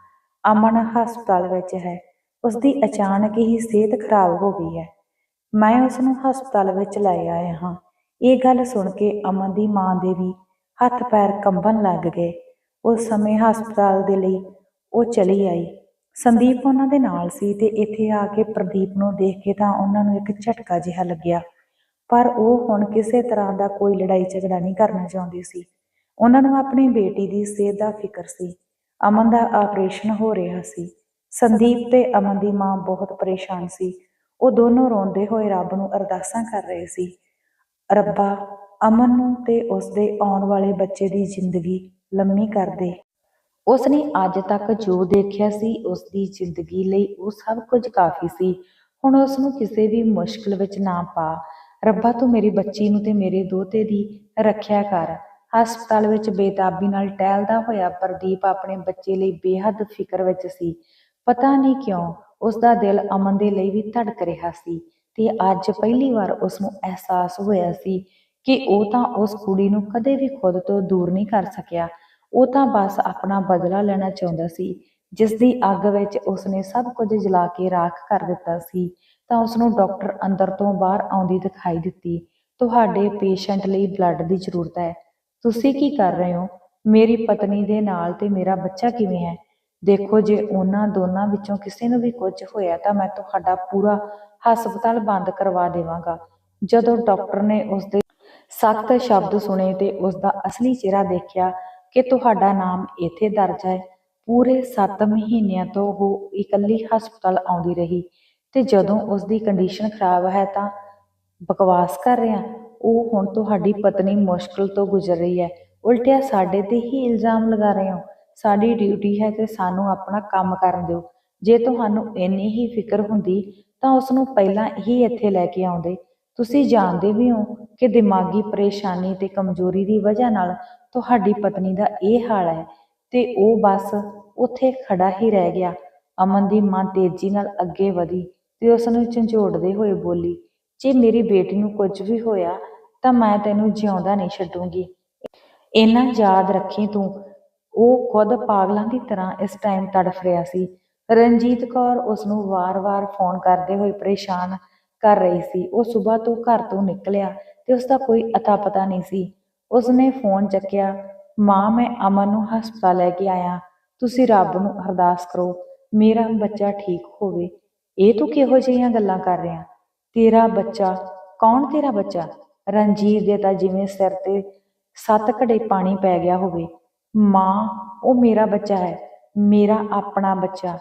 ਅਮਨ ਹਸਪਤਾਲ ਵਿੱਚ ਹੈ। ਉਸਦੀ ਅਚਾਨਕ ਹੀ ਸਿਹਤ ਖਰਾਬ ਹੋ ਗਈ ਹੈ। ਮੈਂ ਉਸ ਨੂੰ ਹਸਪਤਾਲ ਵਿੱਚ ਲੈ ਆਇਆ ਹਾਂ। ਇਹ ਗੱਲ ਸੁਣ ਕੇ ਅਮਨ ਦੀ ਮਾਂ ਦੇ ਵੀ ਹੱਥ ਪੈਰ ਕੰਬਣ ਲੱਗ ਗਏ। ਉਸ ਸਮੇਂ ਹਸਪਤਾਲ ਦੇ ਲਈ ਉਹ ਚਲੀ ਆਈ। ਸੰਦੀਪ ਉਹਨਾਂ ਦੇ ਨਾਲ ਸੀ ਤੇ ਇੱਥੇ ਆ ਕੇ ਪ੍ਰਦੀਪ ਨੂੰ ਦੇਖ ਕੇ ਤਾਂ ਉਹਨਾਂ ਨੂੰ ਇੱਕ ਝਟਕਾ ਜਿਹਾ ਲੱਗਿਆ। ਪਰ ਉਹ ਹੁਣ ਕਿਸੇ ਤਰ੍ਹਾਂ ਦਾ ਕੋਈ ਲੜਾਈ ਝਗੜਾ ਨਹੀਂ ਕਰਨਾ ਚਾਹੁੰਦੀ ਸੀ। ਉਹਨਾਂ ਨੂੰ ਆਪਣੀ ਬੇਟੀ ਦੀ ਸਿਹਤ ਦਾ ਫਿਕਰ ਸੀ। ਅਮਨ ਦਾ ਆਪਰੇਸ਼ਨ ਹੋ ਰਿਹਾ ਸੀ। ਸੰਦੀਪ ਤੇ ਅਮਨ ਦੀ ਮਾਂ ਬਹੁਤ ਪਰੇਸ਼ਾਨ ਸੀ। ਉਹ ਦੋਨੋਂ ਰੋਂਦੇ ਹੋਏ ਰੱਬ ਨੂੰ ਅਰਦਾਸਾਂ ਕਰ ਰਹੇ ਸੀ। ਰੱਬਾ, ਅਮਨ ਨੂੰ ਤੇ ਉਸਦੇ ਆਉਣ ਵਾਲੇ ਬੱਚੇ ਦੀ ਜ਼ਿੰਦਗੀ ਲੰਮੀ ਕਰ ਦੇ। ਉਸਨੇ ਅੱਜ ਤੱਕ ਜੋ ਦੇਖਿਆ ਸੀ ਉਸ ਦੀ ਜ਼ਿੰਦਗੀ ਲਈ ਉਹ ਸਭ ਕੁਝ ਕਾਫੀ ਸੀ। ਹੁਣ ਉਸ ਨੂੰ ਕਿਸੇ ਵੀ ਮੁਸ਼ਕਲ ਵਿੱਚ ਨਾ ਪਾ। ਰੱਬਾ, ਤੂੰ ਮੇਰੀ ਬੱਚੀ ਨੂੰ ਤੇ ਮੇਰੇ ਦੋਤੇ ਦੀ ਰੱਖਿਆ ਕਰ। ਹਸਪਤਾਲ ਵਿੱਚ ਬੇਤਾਬੀ ਨਾਲ ਟਹਿਲਦਾ ਹੋਇਆ ਪ੍ਰਦੀਪ ਆਪਣੇ ਬੱਚੇ ਲਈ ਬੇਹੱਦ ਫਿਕਰ ਵਿੱਚ ਸੀ। ਪਤਾ ਨਹੀਂ ਕਿਉਂ ਉਸ ਦਾ ਦਿਲ ਅਮਨ ਦੇ ਲਈ ਵੀ ਧੜਕ ਰਿਹਾ ਸੀ ਤੇ ਅੱਜ ਪਹਿਲੀ ਵਾਰ ਉਸ ਨੂੰ ਅਹਿਸਾਸ ਹੋਇਆ ਸੀ ਕਿ ਉਹ ਤਾਂ ਉਸ ਕੁੜੀ ਨੂੰ ਕਦੇ ਵੀ ਖੁਦ ਤੋਂ ਦੂਰ ਨਹੀਂ ਕਰ ਸਕਿਆ। ਉਹ ਤਾਂ ਬਸ ਆਪਣਾ ਬਦਲਾ ਲੈਣਾ ਚਾਹੁੰਦਾ ਸੀ। ਜਿਸ ਦੀ ਅੱਗ ਵਿੱਚ ਉਸਨੇ ਸਭ ਕੁਝ ਜਲਾ ਕੇ ਰਾਖ ਕਰ ਦਿੱਤਾ ਸੀ। ਤਾਂ ਉਸਨੂੰ ਡਾਕਟਰ ਅੰਦਰ ਤੋਂ ਬਾਹਰ ਆਉਂਦੀ ਦਿਖਾਈ ਦਿੱਤੀ, ਤੁਹਾਡੇ ਪੇਸ਼ੈਂਟ ਲਈ ਬਲੱਡ ਦੀ ਜ਼ਰੂਰਤ ਹੈ। ਤੁਸੀਂ ਕੀ ਕਰ ਰਹੇ ਹੋ? ਮੇਰੀ ਪਤਨੀ ਦੇ ਨਾਲ ਤੇ ਮੇਰਾ ਬੱਚਾ ਕਿਵੇਂ ਹੈ? ਦੇਖੋ, ਜੇ ਉਹਨਾਂ ਦੋਨਾਂ ਵਿੱਚੋਂ ਕਿਸੇ ਨੂੰ ਵੀ ਕੁਝ ਹੋਇਆ ਤਾਂ ਮੈਂ ਤੁਹਾਡਾ ਪੂਰਾ ਹਸਪਤਾਲ ਬੰਦ ਕਰਵਾ ਦੇਵਾਂਗਾ। ਜਦੋਂ ਡਾਕਟਰ ਨੇ ਉਸ ਦੇ ਸਖਤ ਸ਼ਬਦ ਸੁਣੇ ਤੇ ਉਸ ਦਾ ਅਸਲੀ ਚਿਹਰਾ ਦੇਖਿਆ ਕਿ ਤੁਹਾਡਾ ਨਾਮ ਇੱਥੇ ਦਰਜ ਹੈ। ਪੂਰੇ 7 ਮਹੀਨਿਆਂ ਤੋਂ ਉਹ ਇਕੱਲੀ ਹਸਪਤਾਲ ਆਉਂਦੀ ਰਹੀ ਤੇ ਜਦੋਂ ਉਸ ਦੀ ਕੰਡੀਸ਼ਨ ਖਰਾਬ ਹੈ ਤਾਂ ਬਕਵਾਸ ਕਰ ਰਿਹਾ, ਉਹ ਹੁਣ ਤੁਹਾਡੀ ਪਤਨੀ ਮੁਸ਼ਕਲ ਤੋਂ ਗੁਜ਼ਰ ਰਹੀ ਹੈ। ਉਲਟਿਆ ਸਾਡੇ ਤੇ ਹੀ ਇਲਜ਼ਾਮ ਲਗਾ ਰਹੇ ਹੋ। ਸਾਡੀ ਡਿਊਟੀ ਹੈ ਕਿ ਸਾਨੂੰ ਆਪਣਾ ਕੰਮ ਕਰਨ ਦਿਓ। ਜੇ ਤੁਹਾਨੂੰ ਇੰਨੀ ਹੀ ਫਿਕਰ ਹੁੰਦੀ ਤਾਂ ਉਸ ਨੂੰ ਪਹਿਲਾਂ ਹੀ ਇੱਥੇ ਲੈ ਕੇ ਆਉਂਦੇ। ਤੁਸੀਂ ਜਾਣਦੇ ਵੀ ਹੋ ਕਿ ਦਿਮਾਗੀ ਪਰੇਸ਼ਾਨੀ ਤੇ ਕਮਜ਼ੋਰੀ ਦੀ ਵਜ੍ਹਾ ਨਾਲ ਤੁਹਾਡੀ ਪਤਨੀ ਦਾ ਇਹ ਹਾਲ ਹੈ ਤੇ ਉਹ ਬਸ ਉੱਥੇ ਖੜਾ ਹੀ ਰਹਿ ਗਿਆ। ਅਮਨ ਦੀ ਮਾਂ ਤੇਜ਼ੀ ਨਾਲ ਅੱਗੇ ਵਧੀ ਤੇ ਉਸ ਨੂੰ ਝੰਜੋੜਦੇ ਹੋਏ ਬੋਲੀ, ਜੇ ਮੇਰੀ ਬੇਟੀ ਨੂੰ ਕੁਝ ਵੀ ਹੋਇਆ ਤਾਂ ਮੈਂ ਤੈਨੂੰ ਜਿਉਂਦਾ ਨਹੀਂ ਛੱਡੂੰਗੀ। ਇਹਨਾਂ ਯਾਦ ਰੱਖੀ ਤੂੰ ਉਹ ਖੁਦ ਪਾਗਲਾਂ ਦੀ ਤਰ੍ਹਾਂ ਇਸ ਟਾਈਮ ਤੜਫ ਰਿਹਾ ਸੀ। ਰਣਜੀਤ ਕੌਰ ਉਸ ਨੂੰ ਵਾਰ-ਵਾਰ ਫੋਨ ਕਰਦੇ ਹੋਏ ਪਰੇਸ਼ਾਨ ਕਰ ਰਹੀ ਸੀ। ਉਹ ਸਵੇਰ ਤੋਂ ਘਰ ਤੋਂ ਨਿਕਲਿਆ ਤੇ ਉਸ ਦਾ ਕੋਈ ਅਤਾ ਪਤਾ ਨਹੀਂ ਸੀ। ਉਸਨੇ ਫੋਨ ਚੱਕਿਆ, ਮਾਂ, ਮੈਂ ਅਮਨ ਨੂੰ ਹਸਪਤਾਲ ਲੈ ਕੇ ਆਇਆ। ਤੁਸੀਂ ਰੱਬ ਨੂੰ ਅਰਦਾਸ ਕਰੋ, ਮੇਰਾ ਬੱਚਾ ਠੀਕ ਹੋਵੇ। ਇਹ ਤੂੰ ਕਿਹੋ ਜਿਹੀਆਂ ਗੱਲਾਂ ਕਰ ਰਿਹਾ? ਤੇਰਾ ਬੱਚਾ, ਕੌਣ ਤੇਰਾ ਬੱਚਾ? ਰਣਜੀਤ ਦੇ ਤਾਂ ਜਿਵੇਂ ਸਿਰ ਤੇ ਸੱਤ ਘੜੇ ਪਾਣੀ ਪੈ ਗਿਆ ਹੋਵੇ। ਮਾਂ, ਉਹ ਮੇਰਾ ਬੱਚਾ ਹੈ, ਮੇਰਾ ਆਪਣਾ ਬੱਚਾ।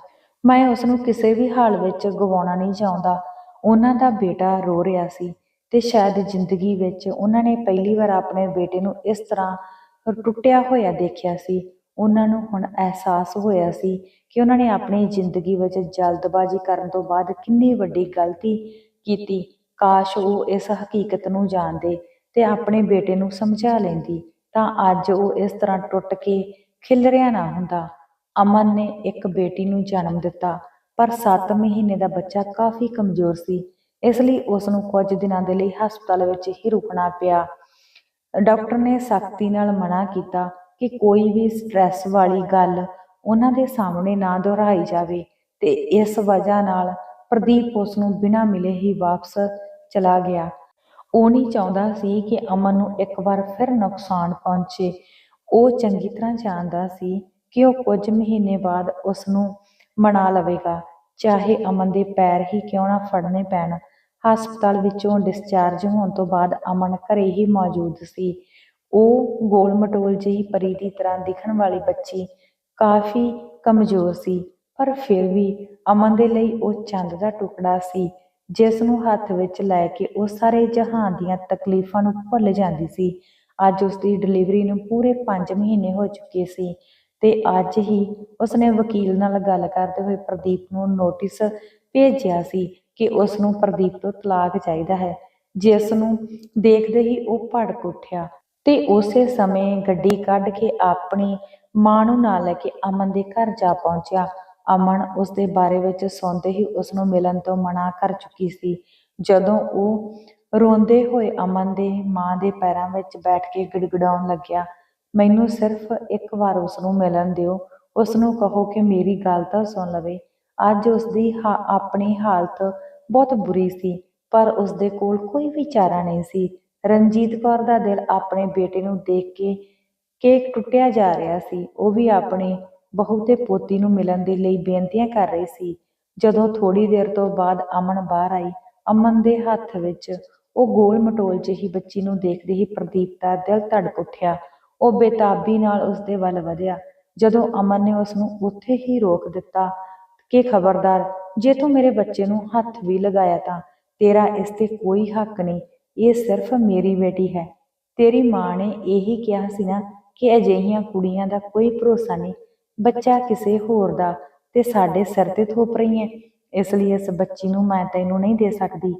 ਮੈਂ ਉਸ ਨੂੰ ਕਿਸੇ ਵੀ ਹਾਲ ਵਿੱਚ ਗਵਾਉਣਾ ਨਹੀਂ ਚਾਹੁੰਦਾ। ਉਹਨਾਂ ਦਾ ਬੇਟਾ ਰੋ ਰਿਹਾ ਸੀ। ਤੇ ਸ਼ਾਇਦ ਜ਼ਿੰਦਗੀ ਵਿੱਚ ਉਹਨਾਂ ਨੇ ਪਹਿਲੀ ਵਾਰ ਆਪਣੇ ਬੇਟੇ ਨੂੰ ਇਸ ਤਰ੍ਹਾਂ ਟੁੱਟਿਆ ਹੋਇਆ ਦੇਖਿਆ ਸੀ। ਉਹਨਾਂ ਨੂੰ ਹੁਣ ਅਹਿਸਾਸ ਹੋਇਆ ਸੀ ਕਿ ਉਹਨਾਂ ਨੇ ਆਪਣੀ ਜ਼ਿੰਦਗੀ ਵਿੱਚ ਜਲਦਬਾਜ਼ੀ ਕਰਨ ਤੋਂ ਬਾਅਦ ਕਿੰਨੀ ਵੱਡੀ ਗਲਤੀ ਕੀਤੀ। ਕਾਸ਼ ਉਹ ਇਸ ਹਕੀਕਤ ਨੂੰ ਜਾਣਦੇ ਤੇ ਆਪਣੇ ਬੇਟੇ ਨੂੰ ਸਮਝਾ ਲੈਂਦੀ ਤਾਂ ਅੱਜ ਉਹ ਇਸ ਤਰ੍ਹਾਂ ਟੁੱਟ ਕੇ ਖਿਲਰਿਆ ਨਾ ਹੁੰਦਾ। ਅਮਨ ਨੇ ਇੱਕ ਬੇਟੀ ਨੂੰ ਜਨਮ ਦਿੱਤਾ, ਪਰ 7 ਮਹੀਨੇ ਦਾ ਬੱਚਾ ਕਾਫੀ ਕਮਜ਼ੋਰ ਸੀ। ਇਸ ਲਈ ਉਸ ਨੂੰ ਕੁਝ ਦਿਨਾਂ ਦੇ ਲਈ ਹਸਪਤਾਲ ਵਿੱਚ ਹੀ ਰੁਕਣਾ ਪਿਆ। ਡਾਕਟਰ ਨੇ ਸਖਤੀ ਨਾਲ ਮਨਾ ਕੀਤਾ ਕਿ ਕੋਈ ਵੀ ਸਟ੍ਰੈਸ ਵਾਲੀ ਗੱਲ ਉਹਨਾਂ ਦੇ ਸਾਹਮਣੇ ਨਾ ਦੁਹਰਾਈ ਜਾਵੇ ਤੇ ਇਸ ਵਜ੍ਹਾ ਨਾਲ ਪ੍ਰਦੀਪ ਉਸ ਨੂੰ ਬਿਨਾਂ ਮਿਲੇ ਹੀ ਵਾਪਸ ਚਲਾ ਗਿਆ। ਉਹ ਨਹੀਂ ਚਾਹੁੰਦਾ ਸੀ ਕਿ ਅਮਨ ਨੂੰ ਇੱਕ ਵਾਰ ਫਿਰ ਨੁਕਸਾਨ ਪਹੁੰਚੇ। ਉਹ ਚੰਗੀ ਤਰ੍ਹਾਂ ਜਾਣਦਾ ਸੀ ਕਿ ਉਹ ਕੁਝ ਮਹੀਨੇ ਬਾਅਦ ਉਸ ਨੂੰ ਮਨਾ ਲਵੇਗਾ, ਚਾਹੇ ਅਮਨ ਦੇ ਪੈਰ ਹੀ ਕਿਉਂ ਨਾ ਫੜਨੇ ਪੈਣ। ਹਸਪਤਾਲ ਵਿੱਚੋਂ ਡਿਸਚਾਰਜ ਹੋਣ ਤੋਂ ਬਾਅਦ ਅਮਨ ਘਰੇ ਹੀ ਮੌਜੂਦ ਸੀ। ਉਹ ਗੋਲ ਮਟੋਲ ਜਿਹੀ ਪਰੀ ਦੀ ਤਰ੍ਹਾਂ ਦਿਖਣ ਵਾਲੀ ਬੱਚੀ ਕਾਫੀ ਕਮਜ਼ੋਰ ਸੀ, ਪਰ ਫਿਰ ਵੀ ਅਮਨ ਦੇ ਲਈ ਉਹ ਚੰਦ ਦਾ ਟੁਕੜਾ ਸੀ, ਜਿਸ ਨੂੰ ਹੱਥ ਵਿੱਚ ਲੈ ਕੇ ਉਹ ਸਾਰੇ ਜਹਾਨ ਦੀਆਂ ਤਕਲੀਫਾਂ ਨੂੰ ਭੁੱਲ ਜਾਂਦੀ ਸੀ। ਅੱਜ ਉਸ ਦੀ ਡਿਲੀਵਰੀ ਨੂੰ ਪੂਰੇ 5 ਮਹੀਨੇ ਹੋ ਚੁੱਕੇ ਸੀ ਤੇ ਅੱਜ ਹੀ ਉਸਨੇ ਵਕੀਲ ਨਾਲ ਗੱਲ ਕਰਦੇ ਹੋਏ ਪ੍ਰਦੀਪ ਨੂੰ ਨੋਟਿਸ ਭੇਜਿਆ ਸੀ ਕਿ ਉਸ ਨੂੰ ਪ੍ਰਦੀਪ ਤੋਂ ਤਲਾਕ ਚਾਹੀਦਾ ਹੈ। ਜਿਸ ਨੂੰ ਦੇਖਦੇ ਹੀ ਉਹ ਭੜਕ ਉੱਠਿਆ ਤੇ ਉਸੇ ਸਮੇਂ ਗੱਡੀ ਕੱਢ ਕੇ ਆਪਣੀ ਮਾਂ ਨੂੰ ਨਾਲ ਲੈ ਕੇ ਅਮਨ ਦੇ ਘਰ ਜਾ ਪਹੁੰਚਿਆ। ਅਮਨ ਉਸ ਦੇ ਬਾਰੇ ਵਿੱਚ ਸੁਣਦੇ ਹੀ ਉਸ ਨੂੰ ਮਿਲਣ ਤੋਂ ਮਨਾ ਕਰ ਚੁੱਕੀ ਸੀ। ਜਦੋਂ ਉਹ ਰੋਂਦੇ ਹੋਏ ਅਮਨ ਦੇ ਮਾਂ ਦੇ ਪੈਰਾਂ ਵਿੱਚ ਬੈਠ ਕੇ ਗਿੜਗਿੜਾਉਣ ਲੱਗਿਆ, ਮੈਨੂੰ ਸਿਰਫ ਇੱਕ ਵਾਰ ਉਸ ਨੂੰ ਮਿਲਣ ਦਿਓ। ਉਸ ਨੂੰ ਕਹੋ ਕਿ ਮੇਰੀ ਗੱਲ ਤਾਂ ਸੁਣ ਲਵੇ। ਅੱਜ ਉਸ ਦੀ ਆਪਣੀ ਹਾਲਤ ਬਹੁਤ ਬੁਰੀ ਸੀ, ਪਰ ਉਸ ਦੇ ਕੋਲ ਕੋਈ ਵੀ ਚਾਰਾ ਨਹੀਂ ਸੀ। ਰਣਜੀਤ ਕੌਰ ਦਾ ਦਿਲ ਆਪਣੇ ਬੇਟੇ ਨੂੰ ਦੇਖ ਕੇ ਕੇਕ ਟੁੱਟਿਆ ਜਾ ਰਿਹਾ ਸੀ। ਉਹ ਵੀ ਆਪਣੇ ਬਹੂ ਤੇ ਪੋਤੀ ਨੂੰ ਮਿਲਣ ਦੇ ਲਈ ਬੇਨਤੀਆਂ ਕਰ ਰਹੀ ਸੀ। ਜਦੋਂ ਥੋੜੀ ਦੇਰ ਤੋਂ ਬਾਅਦ ਅਮਨ ਬਾਹਰ ਆਈ, ਅਮਨ ਦੇ ਹੱਥ ਵਿੱਚ ਉਹ ਗੋਲ ਮਟੋਲ ਜਿਹੀ ਬੱਚੀ ਨੂੰ ਦੇਖਦੇ ਹੀ ਪ੍ਰਦੀਪ ਦਾ ਦਿਲ ਧੜਕ ਉੱਠਿਆ। ਉਹ ਬੇਤਾਬੀ ਨਾਲ ਉਸ ਦੇ ਵੱਲ ਵਧਿਆ। ਜਦੋਂ ਅਮਨ ਨੇ ਉਸ ਨੂੰ ਉੱਥੇ ਹੀ ਰੋਕ ਦਿੱਤਾ ਕਿ ਖਬਰਦਾਰ, ਜੇ ਤੂੰ ਮੇਰੇ ਬੱਚੇ ਨੂੰ ਹੱਥ ਵੀ ਲਗਾਇਆ ਤਾਂ ਤੇਰਾ ਇਸ ਤੇ ਕੋਈ ਹੱਕ ਨਹੀਂ। ਇਹ ਸਿਰਫ ਮੇਰੀ ਬੇਟੀ ਹੈ। ਤੇਰੀ ਮਾਂ ਨੇ ਇਹੀ ਕਿਹਾ ਸੀ ਨਾ ਕਿ ਅਜਿਹੀਆਂ ਕੁੜੀਆਂ ਦਾ ਕੋਈ ਭਰੋਸਾ ਨਹੀਂ। ਬੱਚਾ ਕਿਸੇ ਹੋਰ ਦਾ ਤੇ ਸਾਡੇ ਸਿਰ ਤੇ ਥੋਪ ਰਹੀ ਹੈ। ਇਸ ਲਈ ਇਸ ਬੱਚੀ ਨੂੰ ਮੈਂ ਤੈਨੂੰ ਨਹੀਂ ਦੇ ਸਕਦੀ।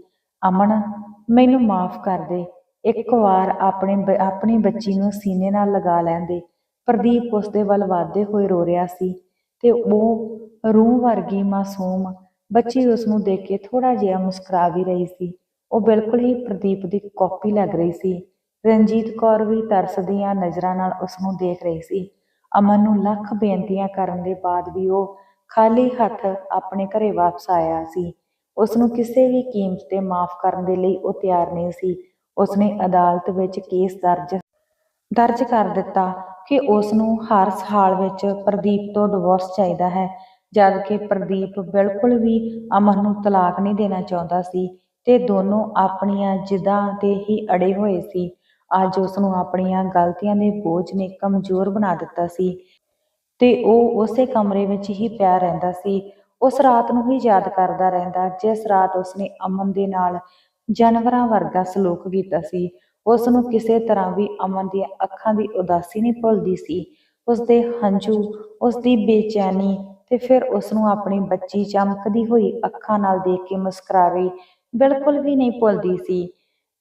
ਅਮਨ, ਮੈਨੂੰ ਮਾਫ ਕਰ ਦੇ। ਇੱਕ ਵਾਰ ਆਪਣੇ ਬ- ਆਪਣੀ ਬੱਚੀ ਨੂੰ ਸੀਨੇ ਨਾਲ ਲਗਾ ਲੈਂਦੇ ਪ੍ਰਦੀਪ ਉਸ ਦੇ ਵੱਲ ਵਾਧੇ ਹੋਏ ਰੋ ਰਿਹਾ ਸੀ ਤੇ ਉਹ ਰੂਹ ਵਰਗੀ ਮਾਸੂਮ ਬੱਚੀ ਉਸ ਨੂੰ ਦੇਖ ਕੇ ਥੋੜਾ ਜਿਹਾ ਮੁਸਕਰਾ ਵੀ ਰਹੀ ਸੀ। ਉਹ ਬਿਲਕੁਲ ਹੀ ਪ੍ਰਦੀਪ ਦੀ ਕਾਪੀ ਲੱਗ ਰਹੀ ਸੀ। ਰਣਜੀਤ ਕੌਰ ਵੀ ਤਰਸਦੀਆਂ ਨਜ਼ਰਾਂ ਨਾਲ ਉਸ ਨੂੰ ਦੇਖ ਰਹੀ ਸੀ। ਅਮਨ ਨੂੰ ਲੱਖ ਬੇਨਤੀਆਂ ਕਰਨ ਦੇ ਬਾਅਦ ਵੀ ਉਹ ਖਾਲੀ ਹੱਥ ਆਪਣੇ ਘਰੇ ਵਾਪਸ ਆਇਆ ਸੀ। ਉਸ ਨੂੰ ਕਿਸੇ ਵੀ ਕੀਮਤ ਤੇ ਮਾਫ ਕਰਨ ਦੇ ਲਈ ਉਹ ਤਿਆਰ ਨਹੀਂ ਸੀ। ਉਸਨੇ ਅਦਾਲਤ ਵਿੱਚ ਕੇਸ ਦਰਜ ਦਰਜ ਕਰ ਦਿੱਤਾ ਕਿ ਉਸ ਨੂੰ ਹਰ ਸਾਲ ਵਿੱਚ ਪ੍ਰਦੀਪ ਤੋਂ ਡਿਵੋਰਸ ਚਾਹੀਦਾ ਹੈ। ਜਦ ਕਿ ਪ੍ਰਦੀਪ ਬਿਲਕੁਲ ਵੀ ਅਮਨ ਨੂੰ ਤਲਾਕ ਨਹੀਂ ਦੇਣਾ ਚਾਹੁੰਦਾ ਸੀ ਤੇ ਦੋਨੋਂ ਆਪਣੀਆਂ ਜਿੱਦਾਂ ਤੇ ਹੀ ਅੜੇ ਹੋਏ ਸੀ। ਅੱਜ ਉਸ ਨੂੰ ਆਪਣੀਆਂ ਗਲਤੀਆਂ ਦੇ ਬੋਝ ਨੇ ਕਮਜ਼ੋਰ ਬਣਾ ਦਿੱਤਾ ਸੀ ਤੇ ਉਹ ਉਸੇ ਕਮਰੇ ਵਿੱਚ ਹੀ ਪਿਆ ਰਹਿੰਦਾ ਸੀ। ਉਸ ਰਾਤ ਨੂੰ ਹੀ ਯਾਦ ਕਰਦਾ ਰਹਿੰਦਾ, ਜਿਸ ਰਾਤ ਉਸਨੇ ਅਮਨ ਦੇ ਨਾਲ ਜਾਨਵਰਾਂ ਵਰਗਾ ਸਲੂਕ ਕੀਤਾ ਸੀ। ਉਸ ਨੂੰ ਕਿਸੇ ਤਰ੍ਹਾਂ ਵੀ ਅਮਨ ਦੀਆਂ ਅੱਖਾਂ ਦੀ ਉਦਾਸੀ ਨਹੀਂ ਭੁੱਲਦੀ ਸੀ। ਉਸ ਦੇ ਹੰਝੂ ਉਸ ਦੀ ਬੇਚੈਨੀ ਤੇ ਫਿਰ ਉਸ ਨੂੰ ਆਪਣੀ ਬੱਚੀ ਚਮਕਦੀ ਹੋਈ ਅੱਖਾਂ ਨਾਲ ਦੇਖ ਕੇ ਮੁਸਕਰਾਵੇ, ਬਿਲਕੁਲ ਵੀ ਨਹੀਂ ਭੁੱਲਦੀ ਸੀ।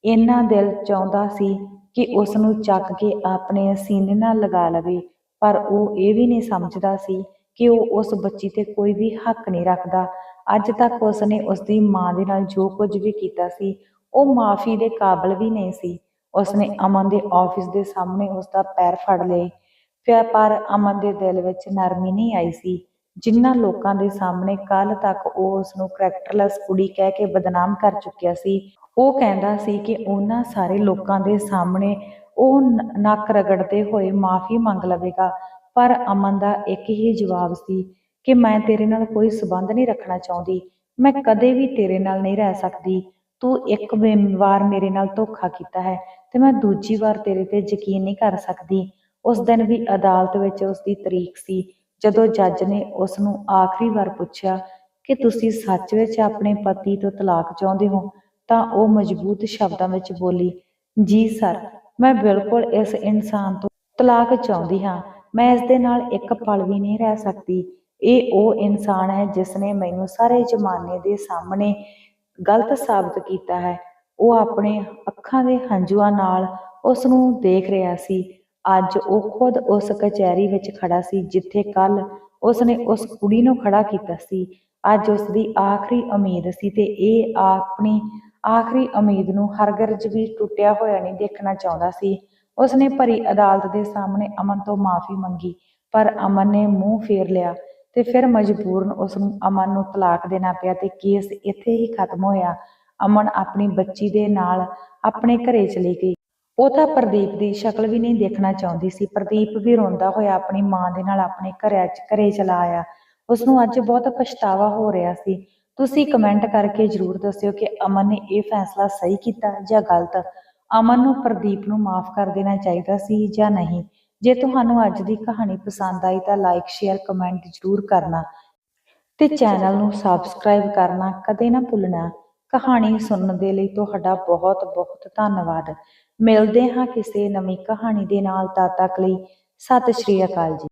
ਇੰਨਾ ਦਿਲ ਚਾਹੁੰਦਾ ਸੀ ਕਿ ਉਸ ਨੂੰ ਚੱਕ ਕੇ ਆਪਣੇ ਸੀਨੇ ਨਾਲ ਲਗਾ ਲਵੇ, ਪਰ ਉਹ ਇਹ ਵੀ ਨਹੀਂ ਸਮਝਦਾ ਸੀ ਕਿ ਉਹ ਉਸ ਬੱਚੀ ਤੇ ਕੋਈ ਵੀ ਹੱਕ ਨਹੀਂ ਰੱਖਦਾ। ਅੱਜ ਤੱਕ ਉਸ ਨੇ ਉਸ ਦੀ ਮਾਂ ਦੇ ਨਾਲ ਜੋ ਕੁਝ ਵੀ ਕੀਤਾ ਸੀ, ਉਹ ਮਾਫੀ ਦੇ ਕਾਬਲ ਵੀ ਨਹੀਂ ਸੀ। ਉਸ ਨੇ ਅਮਨ ਦੇ ਆਫਿਸ ਦੇ ਸਾਹਮਣੇ ਉਸ ਦਾ ਪੈਰ ਫੜ ਲਏ। ਫਿਰ ਪਰ ਅਮਨ ਦੇ ਦਿਲ ਵਿੱਚ ਨਰਮੀ ਨਹੀਂ ਆਈ ਸੀ। ਜਿਨ੍ਹਾਂ ਲੋਕਾਂ ਦੇ ਸਾਹਮਣੇ ਕੱਲ ਤੱਕ ਉਹ ਉਸ ਨੂੰ ਕਰੈਕਟਰਲੈਸ ਕੁੜੀ ਕਹਿ ਕੇ ਬਦਨਾਮ ਕਰ ਚੁੱਕਿਆ ਸੀ, ਉਹ ਕਹਿੰਦਾ ਸੀ ਕਿ ਉਹਨਾਂ ਸਾਰੇ ਲੋਕਾਂ ਦੇ ਸਾਹਮਣੇ ਉਹ ਨੱਕ ਰਗੜਦੇ ਹੋਏ ਮਾਫੀ ਮੰਗ ਲਵੇਗਾ, ਪਰ ਅਮਨ ਦਾ ਇੱਕ ਹੀ ਜਵਾਬ ਸੀ ਕਿ ਮੈਂ ਤੇਰੇ ਨਾਲ ਕੋਈ ਸਬੰਧ ਨਹੀਂ ਰੱਖਣਾ ਚਾਹੁੰਦੀ, ਮੈਂ ਕਦੇ ਵੀ ਤੇਰੇ ਨਾਲ ਨਹੀਂ ਰਹਿ ਸਕਦੀ, ਤੂੰ ਇੱਕ ਵਾਰ ਮੇਰੇ ਨਾਲ ਧੋਖਾ ਕੀਤਾ ਹੈ ਤੇ ਮੈਂ ਦੂਜੀ ਵਾਰ ਤੇਰੇ ਤੇ ਯਕੀਨ ਨਹੀਂ ਕਰ ਸਕਦੀ। ਉਸ ਦਿਨ ਵੀ ਅਦਾਲਤ ਵਿੱਚ ਉਸ ਦੀ ਤਰੀਕ ਸੀ ਜਦੋਂ ਜੱਜ ਨੇ ਉਸ ਨੂੰ ਆਖਰੀ ਵਾਰ ਪੁੱਛਿਆ ਕਿ ਤੁਸੀਂ ਸੱਚ ਵਿੱਚ ਆਪਣੇ ਪਤੀ ਤੋਂ ਤਲਾਕ ਚਾਹੁੰਦੇ ਹੋ, ਤਾਂ ਉਹ ਮਜ਼ਬੂਤ ਸ਼ਬਦਾਂ ਵਿੱਚ ਬੋਲੀ, ਜੀ ਸਰ, ਮੈਂ ਬਿਲਕੁਲ ਇਸ ਇਨਸਾਨ ਤੋਂ ਤਲਾਕ ਚਾਹੁੰਦੀ ਹਾਂ। ਮੈਂ ਇਸ ਦੇ ਨਾਲ ਇੱਕ ਪਲ ਵੀ ਨਹੀਂ ਰਹਿ ਸਕਦੀ। ਇਹ ਉਹ ਇਨਸਾਨ ਹੈ ਜਿਸ ਨੇ ਮੈਨੂੰ ਸਾਰੇ ਜ਼ਮਾਨੇ ਦੇ ਸਾਹਮਣੇ ਗਲਤ ਸਾਬਤ ਕੀਤਾ ਹੈ। ਉਹ ਆਪਣੇ ਅੱਖਾਂ ਦੇ ਹੰਝੂਆਂ ਨਾਲ ਉਸ ਨੂੰ ਦੇਖ ਰਿਹਾ ਸੀ। ਅੱਜ ਉਹ ਖੁਦ ਉਸ ਕਚਹਿਰੀ ਵਿੱਚ ਖੜਾ ਸੀ, ਜਿੱਥੇ ਕੱਲ ਉਸਨੇ ਉਸ ਕੁੜੀ ਨੂੰ ਖੜਾ ਕੀਤਾ ਸੀ। ਅੱਜ ਉਸ ਦੀ ਆਖਰੀ ਉਮੀਦ ਸੀ ਤੇ ਇਹ ਆਪਣੀ ਆਖਰੀ ਉਮੀਦ ਨੂੰ ਹਰਗਰਜ਼ ਵੀ ਟੁੱਟਿਆ ਹੋਇਆ ਨਹੀਂ ਦੇਖਣਾ ਚਾਹੁੰਦਾ ਸੀ। ਉਸਨੇ ਭਰੀ ਅਦਾਲਤ ਦੇ ਸਾਹਮਣੇ ਅਮਨ ਤੋਂ ਮਾਫੀ ਮੰਗੀ, ਪਰ ਅਮਨ ਨੇ ਮੂੰਹ ਫੇਰ ਲਿਆ ਤੇ ਫਿਰ ਮਜਬੂਰਨ ਉਸ ਨੂੰ ਅਮਨ ਨੂੰ ਤਲਾਕ ਦੇਣਾ ਪਿਆ ਤੇ ਕੇਸ ਇੱਥੇ ਹੀ ਖਤਮ ਹੋਇਆ। ਅਮਨ ਆਪਣੀ ਬੱਚੀ ਦੇ ਨਾਲ ਆਪਣੇ ਘਰੇ ਚਲੀ ਗਈ। ਉਹ ਤਾਂ ਪ੍ਰਦੀਪ ਦੀ ਸ਼ਕਲ ਵੀ ਨਹੀਂ ਦੇਖਣਾ ਚਾਹੁੰਦੀ ਸੀ। ਪ੍ਰਦੀਪ ਵੀ ਰੋਂਦਾ ਹੋਇਆ ਆਪਣੀ ਮਾਂ ਦੇ ਨਾਲ ਆਪਣੇ ਘਰੇ ਚ, ਘਰੇ ਚਲਾ ਆਇਆ। ਉਸ ਨੂੰ ਅੱਜ ਬਹੁਤ ਪਛਤਾਵਾ ਹੋ ਰਿਹਾ ਸੀ। ਤੁਸੀਂ ਕਮੈਂਟ ਕਰਕੇ ਜਰੂਰ ਦੱਸਿਓ ਕਿ ਅਮਨ ਨੇ ਇਹ ਫੈਸਲਾ ਸਹੀ ਕੀਤਾ ਜਾਂ ਗਲਤ। ਅਮਨ ਨੂੰ ਪ੍ਰਦੀਪ ਨੂੰ ਮਾਫ ਕਰ ਦੇਣਾ ਚਾਹੀਦਾ ਸੀ ਜਾਂ ਨਹੀਂ? ਜੇ ਤੁਹਾਨੂੰ ਅੱਜ ਦੀ ਕਹਾਣੀ ਪਸੰਦ ਆਈ ਤਾਂ ਲਾਈਕ ਸ਼ੇਅਰ ਕਮੈਂਟ ਜਰੂਰ ਕਰਨਾ। ਤੇ ਚੈਨਲ ਨੂੰ ਸਬਸਕ੍ਰਾਈਬ ਕਰਨਾ ਕਦੇ ਨਾ ਭੁੱਲਣਾ। ਕਹਾਣੀ ਸੁਣਨ ਦੇ ਲਈ ਤੁਹਾਡਾ ਬਹੁਤ ਬਹੁਤ ਧੰਨਵਾਦ। ਮਿਲਦੇ ਹਾਂ ਕਿਸੇ ਨਵੀਂ ਕਹਾਣੀ ਦੇ ਨਾਲ ਤਦ ਤੱਕ ਲਈ ਸਤਿ ਸ਼੍ਰੀ ਅਕਾਲ ਜੀ।